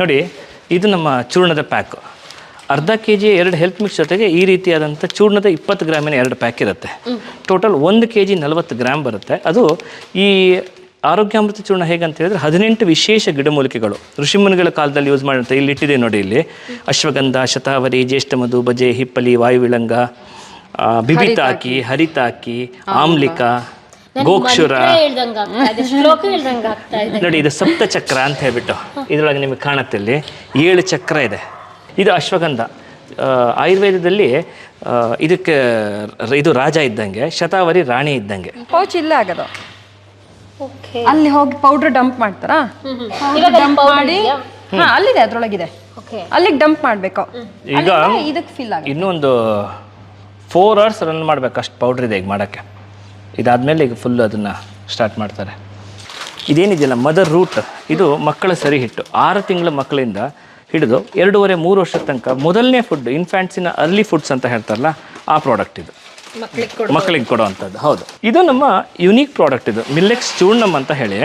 ನೋಡಿ ಇದು ನಮ್ಮ ಚೂರ್ಣದ ಪ್ಯಾಕು. ಅರ್ಧ ಕೆ ಜಿ ಎರಡು ಹೆಲ್ತ್ ಮಿಕ್ಸ್ ಜೊತೆಗೆ ಈ ರೀತಿಯಾದಂಥ ಚೂರ್ಣದ ಇಪ್ಪತ್ತು ಗ್ರಾಮಿನ ಎರಡು ಪ್ಯಾಕ್ ಇರುತ್ತೆ. ಟೋಟಲ್ ಒಂದು ಕೆ ಜಿ ನಲವತ್ತು ಗ್ರಾಮ್ ಬರುತ್ತೆ. ಅದು ಈ ಆರೋಗ್ಯಾಮೃತ ಚೂರ್ಣ ಹೇಗಂತ ಹೇಳಿದ್ರೆ ಹದಿನೆಂಟು ವಿಶೇಷ ಗಿಡಮೂಲಿಕೆಗಳು. ಋಷಿಮುನಿಗಳ ಕಾಲದಲ್ಲಿ ಯೂಸ್ ಮಾಡುವಂಥ ಇಲ್ಲಿ ಇಟ್ಟಿದೆ ನೋಡಿ ಇಲ್ಲಿ. ಅಶ್ವಗಂಧ ಶತಾವರಿ ಜ್ಯೇಷ್ಠಮಧು ಬಜೆ ಹಿಪ್ಪಲಿ ವಾಯುವಿಳಂಗ ಬಿಬಿತಾಕಿ ಹರಿತಾಕಿ. ಆಮ್ಲಿಕ ಗೋಕ್ಷುರ. ಶ್ಲೋಕ ಹೇಳ್ದಂಗ ಆಗ್ತಾ ಇದೆ. ನೋಡಿ ಇದು ಸಪ್ತ ಚಕ್ರ ಅಂತ ಹೇಳ್ಬಿಟ್ಟು ಇದರೊಳಗೆ ನಿಮಗೆ ಕಾಣುತ್ತೆ ಇಲ್ಲಿ. ಏಳು ಚಕ್ರ ಇದೆ. ಇದು ಅಶ್ವಗಂಧ. ಆಯುರ್ವೇದದಲ್ಲಿ ಇದಕ್ಕೆ ಇದು ರಾಜ ಇದ್ದಂಗೆ ಶತಾವರಿ ರಾಣಿ ಇದ್ದಂಗೆ. ಪೌಚ್ ಇಲ್ಲ ಆಗದ. ಓಕೆ ಅಲ್ಲಿ ಹೋಗಿ ಪೌಡರ್ ಡಂಪ್ ಮಾಡ್ತಾರಾ? ಡಂಪ್ ಮಾಡಿ ಹಾ ಅಲ್ಲಿದೆ ಅದ್ರೊಳಗಿದೆ. ಓಕೆ ಅಲ್ಲಿಗೆ ಡಂಪ್ ಮಾಡಬೇಕು. ಈಗ ಇದಕ್ಕೆ ಫಿಲ್ ಆಗುತ್ತೆ. ಇನ್ನೊಂದು ಫೋರ್ ಅವರ್ಸ್ ರನ್ ಮಾಡ್ಬೇಕು ಅಷ್ಟು ಪೌಡ್ರ್ ಇದೆ ಈಗ ಮಾಡೋಕ್ಕೆ. ಇದಾದಮೇಲೆ ಈಗ ಫುಲ್ ಅದನ್ನು ಸ್ಟಾರ್ಟ್ ಮಾಡ್ತಾರೆ. ಇದೇನಿದೆಯಲ್ಲ ಮದರ್ ರೂಟ್ ಇದು ಮಕ್ಕಳ ಸರಿ ಹಿಟ್ಟು. ಆರು ತಿಂಗಳ ಮಕ್ಕಳಿಂದ ಹಿಡಿದು ಎರಡೂವರೆ ಮೂರು ವರ್ಷದ ತನಕ ಮೊದಲನೇ ಫುಡ್ ಇನ್ಫ್ಯಾಂಟ್ಸಿನ ಅರ್ಲಿ ಫುಡ್ಸ್ ಅಂತ ಹೇಳ್ತಾರಲ್ಲ, ಆ ಪ್ರಾಡಕ್ಟ್ ಇದು. ಮಕ್ಕಳಿಗೆ ಕೊಡುವಂಥದ್ದು ಹೌದು. ಇದು ನಮ್ಮ ಯುನೀಕ್ ಪ್ರಾಡಕ್ಟ್ ಇದು. ಮಿಲ್ಲೆಕ್ಸ್ ಚೂರ್ಣಂ ಅಂತ ಹೇಳಿ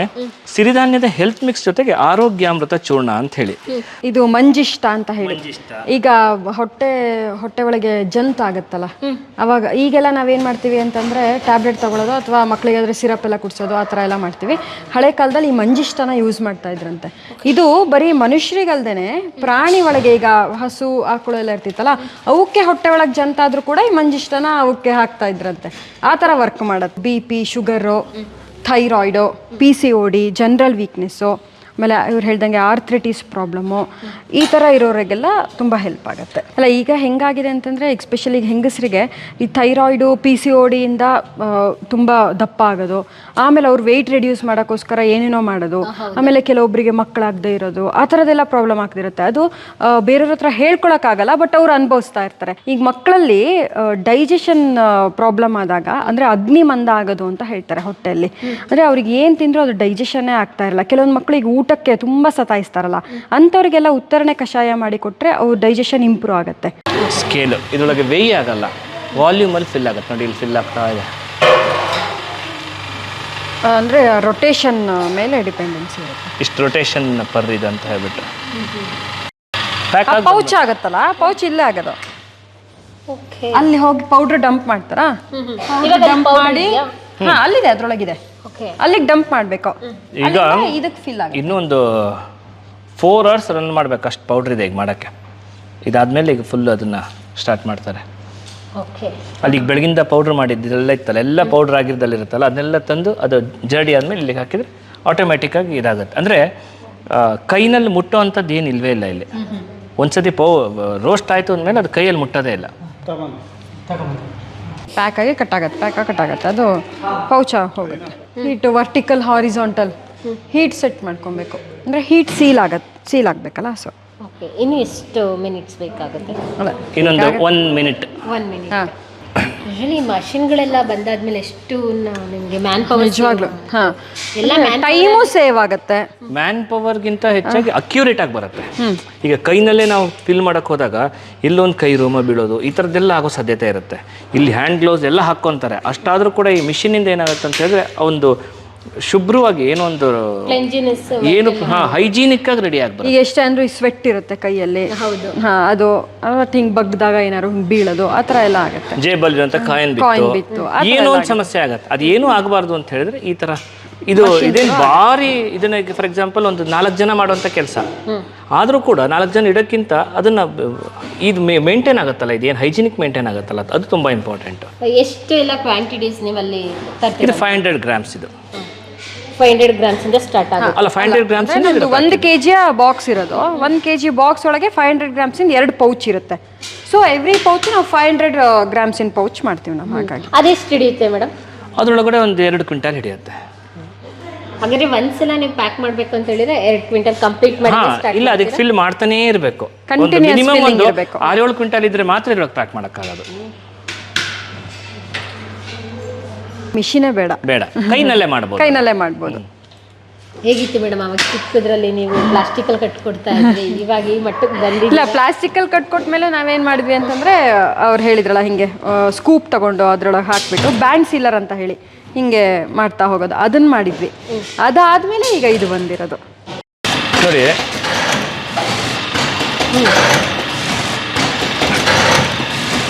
ಸಿರಿಧಾನ್ಯದ ಹೆಲ್ತ್ ಮಿಕ್ಸ್ ಜೊತೆಗೆ ಆರೋಗ್ಯಾಮೃತ ಚೂರ್ಣ ಅಂತ ಹೇಳಿ. ಇದು ಮಂಜಿಷ್ಟ ಅಂತ ಹೇಳಿ. ಈಗ ಹೊಟ್ಟೆ ಹೊಟ್ಟೆ ಒಳಗೆ ಜಂತ್ ಆಗುತ್ತಲ್ಲ? ಅವಾಗ ಈಗೆಲ್ಲ ನಾವೇನ್ ಮಾಡ್ತೀವಿ ಅಂತಂದ್ರೆ ಟ್ಯಾಬ್ಲೆಟ್ ತಗೊಳ್ಳೋದು ಅಥವಾ ಮಕ್ಕಳಿಗಾದ್ರೆ ಸಿರಪ್ ಎಲ್ಲ ಕುಡಿಸೋದು ಆ ಥರ ಎಲ್ಲ ಮಾಡ್ತೀವಿ. ಹಳೆ ಕಾಲದಲ್ಲಿ ಈ ಮಂಜಿಷ್ಟನ ಯೂಸ್ ಮಾಡ್ತಾ ಇದ್ರಂತೆ. ಇದು ಬರೀ ಮನುಷ್ಯರಿಗಲ್ದೇನೆ ಪ್ರಾಣಿ ಒಳಗೆ ಈಗ ಹಸು ಆಕಳು ಎಲ್ಲ ಇರ್ತಿತ್ತಲ್ಲ ಅವಕ್ಕೆ ಹೊಟ್ಟೆ ಒಳಗೆ ಜಂತಾದ್ರೂ ಆದ್ರೂ ಕೂಡ ಈ ಮಂಜಿಷ್ಟನ ಅವಕ್ಕೆ ಹಾಕ್ತಾ ಇದ್ರಂತೆ. ಆ ಥರ ವರ್ಕ್ ಮಾಡೋದು B P sugar thyroid P C O D general weakness ಆಮೇಲೆ ಇವ್ರು ಹೇಳ್ದಂಗೆ ಆರ್ಥ್ರಿಟಿಸ್ ಪ್ರಾಬ್ಲಮ್ಮು ಈ ಥರ ಇರೋರಿಗೆಲ್ಲ ತುಂಬ ಹೆಲ್ಪ್ ಆಗುತ್ತೆ. ಅಲ್ಲ ಈಗ ಹೆಂಗಾಗಿದೆ ಅಂತಂದರೆ ಎಕ್ಸ್ಪೆಷಲಿ ಹೆಂಗಸರಿಗೆ ಈ ಥೈರಾಯ್ಡು ಪಿ ಸಿ ಓ ಡಿಯಿಂದ ತುಂಬ ದಪ್ಪ ಆಗೋದು. ಆಮೇಲೆ ಅವ್ರು ವೆಯ್ಟ್ ರೆಡ್ಯೂಸ್ ಮಾಡೋಕ್ಕೋಸ್ಕರ ಏನೇನೋ ಮಾಡೋದು. ಆಮೇಲೆ ಕೆಲವೊಬ್ಬರಿಗೆ ಮಕ್ಕಳಾಗದೇ ಇರೋದು. ಆ ಥರದ್ದೆಲ್ಲ ಪ್ರಾಬ್ಲಮ್ ಆಗ್ತಿರುತ್ತೆ. ಅದು ಬೇರೆಯವ್ರ ಹತ್ರ ಹೇಳ್ಕೊಳಕ್ಕಾಗಲ್ಲ ಬಟ್ ಅವ್ರು ಅನುಭವಿಸ್ತಾ ಇರ್ತಾರೆ. ಈಗ ಮಕ್ಕಳಲ್ಲಿ ಡೈಜೆಷನ್ ಪ್ರಾಬ್ಲಮ್ ಆದಾಗ ಅಂದರೆ ಅಗ್ನಿ ಮಂದ ಆಗೋದು ಅಂತ ಹೇಳ್ತಾರೆ ಹೊಟ್ಟೆಯಲ್ಲಿ. ಅಂದರೆ ಅವ್ರಿಗೆ ಏನು ತಿಂದರೂ ಅದು ಡೈಜೆಷನ್ನೇ ಆಗ್ತಾ ಇರಲ್ಲ. ಕೆಲವೊಂದು ಮಕ್ಕಳಿಗೆ ಊಟಕ್ಕೆ ತುಂಬ ಸತಾಯಿಸ್ತಾರಲ್ಲ ಅಂಥವ್ರಿಗೆಲ್ಲ ಉತ್ತರಣೆ ಕಷಾಯ ಮಾಡಿ ಕೊಟ್ಟರೆ ಅವ್ರ ಡೈಜೆಷನ್ ಇಂಪ್ರೂವ್ ಆಗುತ್ತೆ. ಸ್ಕೇಲು ಇದರೊಳಗೆ ವೇಯ್ ಆಗಲ್ಲ. ವಾಲ್ಯೂಮಲ್ಲಿ ಫಿಲ್ ಆಗುತ್ತೆ. ನೋಡಿ ಇಲ್ಲಿ ಫಿಲ್ ಆಗ್ತಾ ಇದೆ. ಅಂದರೆ ರೊಟೇಷನ್ ಮೇಲೆ ಡಿಪೆಂಡೆನ್ಸಿ ಇರುತ್ತೆ. ಇಷ್ಟು ರೊಟೇಷನ್ ಪರ್ ಇದು ಅಂತ ಹೇಳ್ಬಿಟ್ಟು. ಪ್ಯಾಕ್ ಆಗಿ ಪೌಚ್ ಆಗುತ್ತಲ್ಲ? ಪೌಚ್ ಇಲ್ಲೇ ಆಗೋದು. ಓಕೆ ಅಲ್ಲಿ ಹೋಗಿ ಪೌಡ್ರ್ ಡಂಪ್ ಮಾಡ್ತಾರಾ? ಡಂಪ್ ಮಾಡಿ ಹಾ ಅಲ್ಲಿದೆ ಅದ್ರೊಳಗಿದೆ. ಅಲ್ಲಿಗೆ ಡಂಪ್ ಮಾಡಬೇಕು. ಈಗ ಇದಕ್ಕೆ ಫಿಲ್ ಆಗುತ್ತೆ. ಇನ್ನೊಂದು ಫೋರ್ ಅವರ್ಸ್ ರನ್ ಮಾಡ್ಬೇಕು ಅಷ್ಟು ಪೌಡ್ರ್ ಇದೆ ಈಗ ಮಾಡೋಕ್ಕೆ. ಇದಾದಮೇಲೆ ಈಗ ಫುಲ್ ಅದನ್ನು ಸ್ಟಾರ್ಟ್ ಮಾಡ್ತಾರೆ. ಓಕೆ ಅಲ್ಲಿ ಬೆಳಗಿಂದ ಪೌಡ್ರ್ ಮಾಡಿದ್ದೆಲ್ಲ ಇತ್ತಲ್ಲ ಎಲ್ಲ ಪೌಡ್ರ್ ಆಗಿದ್ದಲ್ಲಿರುತ್ತಲ್ಲ ಅದನ್ನೆಲ್ಲ ತಂದು ಅದು ಜರ್ಡಿ ಆದಮೇಲೆ ಇಲ್ಲಿಗೆ ಹಾಕಿದರೆ ಆಟೋಮ್ಯಾಟಿಕ್ಕಾಗಿ ಇದಾಗುತ್ತೆ. ಅಂದರೆ ಕೈನಲ್ಲಿ ಮುಟ್ಟೋ ಅಂಥದ್ದು ಏನು ಇಲ್ಲವೇ ಇಲ್ಲ ಇಲ್ಲಿ. ಒಂದ್ಸತಿ ಪೌ ರೋಸ್ಟ್ ಆಯಿತು ಅಂದಮೇಲೆ ಅದು ಕೈಯಲ್ಲಿ ಮುಟ್ಟೋದೇ ಇಲ್ಲ. ಪ್ಯಾಕಾಗಿ ಕಟ್ಟಾಗತ್ತೆ ಪ್ಯಾಕಾಗಿ ಆಗುತ್ತೆ ಪ್ಯಾಕ್ ಕಟ್ ಆಗುತ್ತೆ. ಅದು ಪೌಚ ಹೋಗುತ್ತೆ. Heat vertical horizontal heat set ಮಾಡ್ಕೊಬೇಕು. ಅಂದರೆ ಹೀಟ್ ಸೀಲ್ ಆಗತ್ತೆ ಸೀಲ್ ಆಗಬೇಕಲ್ಲ ಸೊ ಓಕೆ ಇನ್ನು ಎಷ್ಟು ಮಿನಿಟ್ಸ್ ಬೇಕಾಗುತ್ತೆ? ಇನ್ನೊಂದು one minute. One minute. Usually ಮಷಿನ್ಗಳೆಲ್ಲ ಬಂದಾದ್ಮೇಲೆ ಎಷ್ಟು ನಿಮಗೆ ಮ್ಯಾನ್ ಪವರ್ ನಿಜವಾಗ್ಲೂ. ಹಾಂ. ಎಲ್ಲ ಟೈಮು ಸೇವ್ ಆಗುತ್ತೆ ಮ್ಯಾನ್ ಪವರ್ಗಿಂತ ಹೆಚ್ಚಾಗಿ ಅಕ್ಯುರೇಟ್ ಆಗಿ ಬರುತ್ತೆ. ಈಗ ಕೈನಲ್ಲೇ ನಾವು ಫಿಲ್ ಮಾಡಕ್ ಹೋದಾಗ ಇಲ್ಲೊಂದು ಕೈ ರೋಮ ಬೀಳೋದು ಈ ಥರದ್ದೆಲ್ಲ ಆಗೋ ಸಾಧ್ಯತೆ ಇರುತ್ತೆ. ಇಲ್ಲಿ ಹ್ಯಾಂಡ್ ಗ್ಲೌಸ್ ಎಲ್ಲ ಹಾಕ್ಕೊಂತಾರೆ. ಅಷ್ಟಾದರೂ ಕೂಡ ಈ ಮಿಷಿನಿಂದ ಏನಾಗುತ್ತೆ ಅಂತ ಹೇಳಿದ್ರೆ ಒಂದು ಶುಭ್ರವಾಗಿ ಏನೋ ಒಂದು ಏನು ಹಾ ಹೈಜೀನಿಕ್ ಆಗಿ ರೆಡಿ ಆಗ್ಬಾರ್ದು ಈಗ ಎಷ್ಟೇ ಅಂದ್ರೂ ಸ್ವೆಟ್ ಇರುತ್ತೆ ಕೈಯಲ್ಲಿ. ಹೌದು. ಹಾ ಅದು ಹಿಂಗ್ ಬಗ್ದಾಗ ಏನಾದ್ರು ಹಿಂಗ್ ಬೀಳೋದು ಆ ತರ ಎಲ್ಲ ಆಗುತ್ತೆ. ಜೇಬಲ್ ಅಂತ ಕಾಯಿನ್ ಕಾಯಿನ್ ಬಿತ್ತು. ಬಿತ್ತು, ಆ ಥರ ಏನೋ ಒಂದು ಸಮಸ್ಯೆ ಆಗತ್ತೆ. ಅದು ಏನೂ ಆಗಬಾರ್ದು ಅಂತ ಹೇಳಿದ್ರೆ ಈ ತರ ಇದು ಇದೇನು ಭಾರಿ ಇದನ್ನ ಫಾರ್ ಎಕ್ಸಾಂಪಲ್ ಒಂದು ನಾಲ್ಕು ಜನ ಮಾಡುವಂಥ ಕೆಲಸ. ಆದರೂ ಕೂಡ ನಾಲ್ಕು ಜನ ಇಡೋಕ್ಕಿಂತ ಅದನ್ನ ಇದು ಮೇಂಟೈನ್ ಆಗುತ್ತಲ್ಲ ಇದೇನು ಹೈಜಿನಿಕ್ ಮೇಂಟೈನ್ ಆಗುತ್ತಲ್ಲ ಅದು ತುಂಬ ಇಂಪಾರ್ಟೆಂಟ್ ಎಷ್ಟು ಎಲ್ಲ ಕ್ವಾಂಟಿಟೀಸ್ ನೀವು ಅಲ್ಲಿ ಇದು ಫೈವ್ ಹಂಡ್ರೆಡ್ ಗ್ರಾಮ್ಸ್ ಇದು. ಫೈವ್ ಹಂಡ್ರೆಡ್ ಗ್ರಾಮ್ಸ್ ಇಂದ ಸ್ಟಾರ್ಟ್ ಆಗುತ್ತೆ. ಅಲ್ಲ ಫೈವ್ ಹಂಡ್ರೆಡ್ ಗ್ರಾಮ್ಸ್ ಒಂದು ಒಂದು ಕೆ ಜಿಯ ಬಾಕ್ಸ್ ಇರೋದು. ಒಂದು ಕೆ ಜಿ ಬಾಕ್ಸ್ ಒಳಗೆ ಫೈವ್ ಹಂಡ್ರೆಡ್ ಗ್ರಾಮ್ಸಿಂದ ಎರಡು ಪೌಚ್ ಇರುತ್ತೆ. ಸೊ ಎವ್ರಿ ಪೌಚ್ ನಾವು ಫೈವ್ ಹಂಡ್ರೆಡ್ ಗ್ರಾಮ್ಸಿನ ಪೌಚ್ ಮಾಡ್ತೀವಿ ನಾವು ಹಾಗಾಗಿ. ಅದೆಷ್ಟು ಹಿಡಿಯುತ್ತೆ ಮೇಡಮ್ ಅದರೊಳಗಡೆ ಒಂದು ಎರಡು ಕ್ವಿಂಟಲ್ ಹಿಡಿಯುತ್ತೆ. ಹಾಗಾದ್ರೆ ಒಂದ್ಸಲ ನೀವು ಪ್ಯಾಕ್ ಮಾಡ್ಬೇಕು ಅಂತ ಹೇಳಿದ್ರೆ ಎರಡು ಕ್ವಿಂಟಲ್ ಕಂಪ್ಲೀಟ್ ಮಾಡಿ ಹಾ ಇಲ್ಲ ಅದಕ್ಕೆ ಫಿಲ್ ಮಾಡ್ತಾನೇ ಇರಬೇಕು. ಮಿನಿಮಮ್ ಒಂದು. ಆರೇಳು ಕ್ವಿಂಟಾಲ್ ಇದ್ರೆ ಮಾತ್ರ ಇದ್ರೊಳಗೆ ಪ್ಯಾಕ್ ಮಾಡೋಕ್ಕಾಗೋದು. ಮಿಷಿನೇ ಬೇಡ. ಬೇಡ. ಕೈನಲ್ಲೇ ಮಾಡ್ಬೋದು. ಕೈನಲ್ಲೇ ಮಾಡ್ಬೋದು. ಹೇಗಿತ್ತು ಮೇಡಮ್ ಅವಾಗ ಚಿಕ್ಕದ್ರಲ್ಲಿ ನೀವು ಪ್ಲಾಸ್ಟಿಕ್ ಅಲ್ಲಿ ಕಟ್ಕೊಡ್ತಾ ಇದ್ರಿ ಇವಾಗ ಈ ಮಟ್ಟಕ್ಕೆ ಬಂದಿ ಇಲ್ಲ ಪ್ಲಾಸ್ಟಿಕಲ್ಲಿ ಕಟ್ಕೊಟ್ಮೇಲೆ ನಾವೇನು ಮಾಡಿದ್ವಿ ಅಂತಂದ್ರೆ ಅವ್ರು ಹೇಳಿದ್ರಲ್ಲ ಹಿಂಗೆ ಸ್ಕೂಪ್ ತಗೊಂಡು ಅದ್ರೊಳಗೆ ಹಾಕ್ಬಿಟ್ಟು ಬ್ಯಾಂಡ್ ಸೀಲರ್ ಅಂತ ಹೇಳಿ ಹಿಂಗೆ ಮಾಡ್ತಾ ಹೋಗೋದು. ಅದನ್ನ ಮಾಡಿದ್ವಿ. ಅದಾದ್ಮೇಲೆ ಈಗ ಇದು ಬಂದಿರೋದು. ನೋಡಿ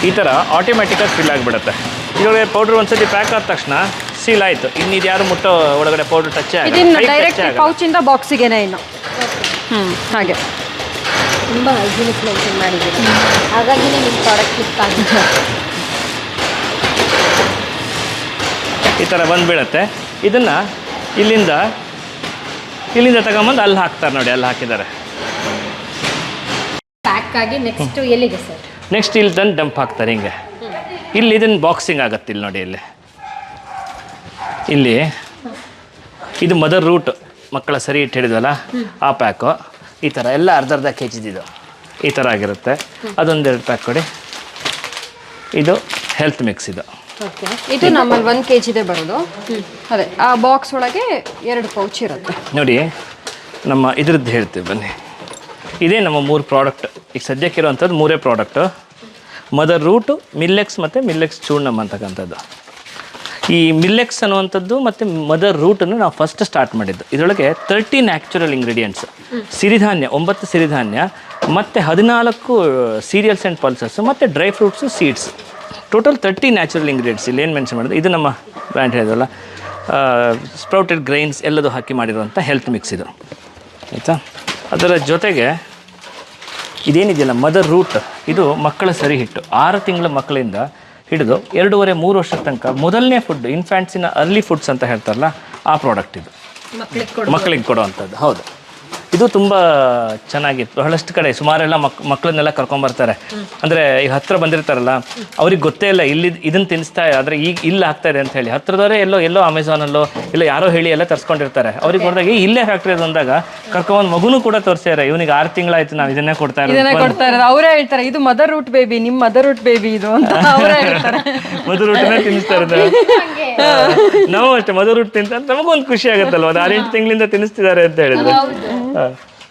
ಈ ಥರ ಆಟೋಮ್ಯಾಟಿಕಾಗಿ ಫಿಲ್ ಆಗಿಬಿಡುತ್ತೆ. ಇದರೊಳಗೆ ಪೌಡರ್ ಒಂದ್ಸತಿ ಪ್ಯಾಕ್ ಆದ ತಕ್ಷಣ ಸೀಲ್ ಆಯ್ತು. ಇನ್ನು ಇದು ಯಾರು ಮುಟ್ಟೋ ಒಳಗಡೆ ಪೌಡರ್ ಟಚ್ ಇದನ್ನ ಡೈರೆಕ್ಟ್ ಪೌಚಿಂದ ಬಾಕ್ಸಿಗೆನೇ ಇನ್ನು. ಹ್ಮ್ ಹಾಗೆ. ತುಂಬ ಹೈಜಿನಿಕ್ ಮೇಂಟೈನ್ ಮಾಡಿದ್ದೀನಿ ಹಾಗಾಗಿನೇ ನಿಮ್ಮ ಪ್ರಾಡಕ್ಟ್ ಇಷ್ಟ ಆಗಿದೆ ಈ ಥರ ಬಂದುಬಿಡತ್ತೆ. ಇದನ್ನು ಇಲ್ಲಿಂದ ಇಲ್ಲಿಂದ ತಗೊಂಬಂದು ಅಲ್ಲಿ ಹಾಕ್ತಾರೆ ನೋಡಿ ಅಲ್ಲಿ ಹಾಕಿದ್ದಾರೆ. ಪ್ಯಾಕ್ ಆಗಿ ನೆಕ್ಸ್ಟ್ ಎಲ್ಲಿಗೆ ಸರ್ ನೆಕ್ಸ್ಟ್ ಇಲ್ಲಿ ತಂದು ಡಂಪ್ ಹಾಕ್ತಾರೆ ಹಿಂಗೆ. ಇಲ್ಲಿ ಇದನ್ನು ಬಾಕ್ಸಿಂಗ್ ಆಗತ್ತೆ ಇಲ್ಲಿ ನೋಡಿ ಇಲ್ಲಿ. ಇಲ್ಲಿ ಇದು ಮದರ್ ರೂಟ್ ಮಕ್ಕಳ ಸರಿ ಇಟ್ಟು ಹಿಡಿದ್ವಲ್ಲ? ಆ ಪ್ಯಾಕು ಈ ಥರ ಎಲ್ಲ ಅರ್ಧ ಅರ್ಧ ಕೆ ಜಿದಿದು ಈ ಥರ ಆಗಿರುತ್ತೆ. ಅದೊಂದೆರಡು ಪ್ಯಾಕ್ ಕೊಡಿ. ಇದು ಹೆಲ್ತ್ ಮಿಕ್ಸ್ ಇದು. ಇದು ನಮ್ಮಲ್ಲಿ ಒಂದು ಕೆ ಜಿದೆ ಬರೋದು. ಅದೇ ಆ ಬಾಕ್ಸ್ ಒಳಗೆ ಎರಡು ಪೌಚ್ ಇರುತ್ತೆ. ನೋಡಿ ನಮ್ಮ ಇದ್ರದ್ದು ಹೇಳ್ತೀವಿ ಬನ್ನಿ. ಇದೇ ನಮ್ಮ ಮೂರು ಪ್ರಾಡಕ್ಟ್ ಈಗ ಸದ್ಯಕ್ಕೆ ಇರುವಂಥದ್ದು ಮೂರೇ ಪ್ರಾಡಕ್ಟು ಮದರ್ ರೂಟು ಮಿಲ್ಲೆಕ್ಸ್ ಮತ್ತು ಮಿಲ್ಲೆಕ್ಸ್ ಚೂರ್ಣಮ್ ಅಂತಕ್ಕಂಥದ್ದು. ಈ ಮಿಲ್ಲೆಕ್ಸ್ ಅನ್ನುವಂಥದ್ದು ಮತ್ತು ಮದರ್ ರೂಟನ್ನು ನಾವು ಫಸ್ಟ್ ಸ್ಟಾರ್ಟ್ ಮಾಡಿದ್ದು. ಇದರೊಳಗೆ ತರ್ಟಿ ನ್ಯಾಚುರಲ್ ಇಂಗ್ರೀಡಿಯೆಂಟ್ಸ್ ಸಿರಿಧಾನ್ಯ, ಒಂಬತ್ತು ಸಿರಿಧಾನ್ಯ, ಮತ್ತು ಹದಿನಾಲ್ಕು ಸೀರಿಯಲ್ಸ್ ಆ್ಯಂಡ್ ಪಲ್ಸಸ್ಸು ಮತ್ತು dry fruits seeds total thirty natural ingredients ಇಲ್ಲಿ ಏನು ಮೆನ್ಷನ್ ಮಾಡಿದ್ರು ಇದು ನಮ್ಮ ಬ್ರ್ಯಾಂಡ್ ಹೇಳಿದ್ರಲ್ಲ ಸ್ಪ್ರೌಟೆಡ್ ಗ್ರೈನ್ಸ್ ಎಲ್ಲದೂ ಹಾಕಿ ಮಾಡಿರುವಂಥ ಹೆಲ್ತ್ ಮಿಕ್ಸ್ ಇದು. ಆಯಿತಾ? ಅದರ ಜೊತೆಗೆ ಇದೇನಿದೆಯಲ್ಲ ಮದರ್ ರೂಟ್ ಇದು ಮಕ್ಕಳ ಸರಿ ಹಿಟ್ಟು. ಆರು ತಿಂಗಳ ಮಕ್ಕಳಿಂದ ಹಿಡಿದು ಎರಡೂವರೆ ಮೂರು ವರ್ಷದ ತನಕ ಮೊದಲನೇ ಫುಡ್ ಇನ್ಫ್ಯಾಂಟ್ಸಿನ ಅರ್ಲಿ ಫುಡ್ಸ್ ಅಂತ ಹೇಳ್ತಾರಲ್ಲ ಆ ಪ್ರಾಡಕ್ಟ್ ಇದು. ಮಕ್ಕಳಿಗೆ ಕೊಡು ಮಕ್ಕಳಿಗೆ ಕೊಡುವಂಥದ್ದು. ಹೌದು. ಇದು ತುಂಬ ಚೆನ್ನಾಗಿತ್ತು. ಬಹಳಷ್ಟು ಕಡೆ ಸುಮಾರೆಲ್ಲ ಮಕ್ ಮಕ್ಕಳನ್ನೆಲ್ಲ ಕರ್ಕೊಂಬರ್ತಾರೆ ಅಂದರೆ ಈಗ ಹತ್ರ ಬಂದಿರ್ತಾರಲ್ಲ ಅವ್ರಿಗೆ ಗೊತ್ತೇ ಇಲ್ಲ ಇಲ್ಲಿ ಇದನ್ನು ತಿನ್ನಿಸ್ತಾ ಆದರೆ ಈಗ ಇಲ್ಲಿ ಆಗ್ತಾ ಇದೆ ಅಂತ ಹೇಳಿ. ಹತ್ರದವರೇ ಎಲ್ಲೋ ಎಲ್ಲೋ ಅಮೆಝಾನಲ್ಲೋ ಇಲ್ಲ ಯಾರೋ ಹೇಳಿ ಎಲ್ಲ ತರಿಸ್ಕೊಂಡಿರ್ತಾರೆ. ಅವ್ರಿಗೆ ನೋಡಿದಾಗ "ಏ, ಇಲ್ಲೇ ಫ್ಯಾಕ್ಟ್ರಿ ಬಂದಾಗ ಕರ್ಕೊಂಡು ಕರ್ಕೊಂಬಂದು ಮಗುನೂ ಕೂಡ ತೋರಿಸ್ಯಾರೆ ಇವನಿಗೆ ಆರು ತಿಂಗಳಾಯ್ತು ನಾವು ಇದನ್ನೇ ಕೊಡ್ತಾ ಇದನ್ನೇ ಇರೋದು ಕೊಡ್ತಾ ಇರೋದು. ಅವರೇ ಹೇಳ್ತಾರೆ ಇದು ಮದರ್ ರೂಟ್ ಬೇಬಿ ನಿಮ್ಮ ಮದರ್ ರೂಟ್ ಬೇಬಿ ಇದು. ಅಂತ ಅವರೇ ಹೇಳ್ತಾರೆ. ಮಧುರ ಊಟನೇ ತಿನ್ನಿಸ್ತಾ ಇರೋದು. ನಾವು ಅಷ್ಟೇ ಮದರ್ ರೂಟ್ ತಿಂತ ನಮಗೊಂದು ಖುಷಿ ಆಗುತ್ತಲ್ವ? ಅದು ಆರೆಂಟು ತಿಂಗಳಿಂದ ತಿನ್ನಿಸ್ತಿದ್ದಾರೆ ಅಂತ ಹೇಳಿದ್ರೆ.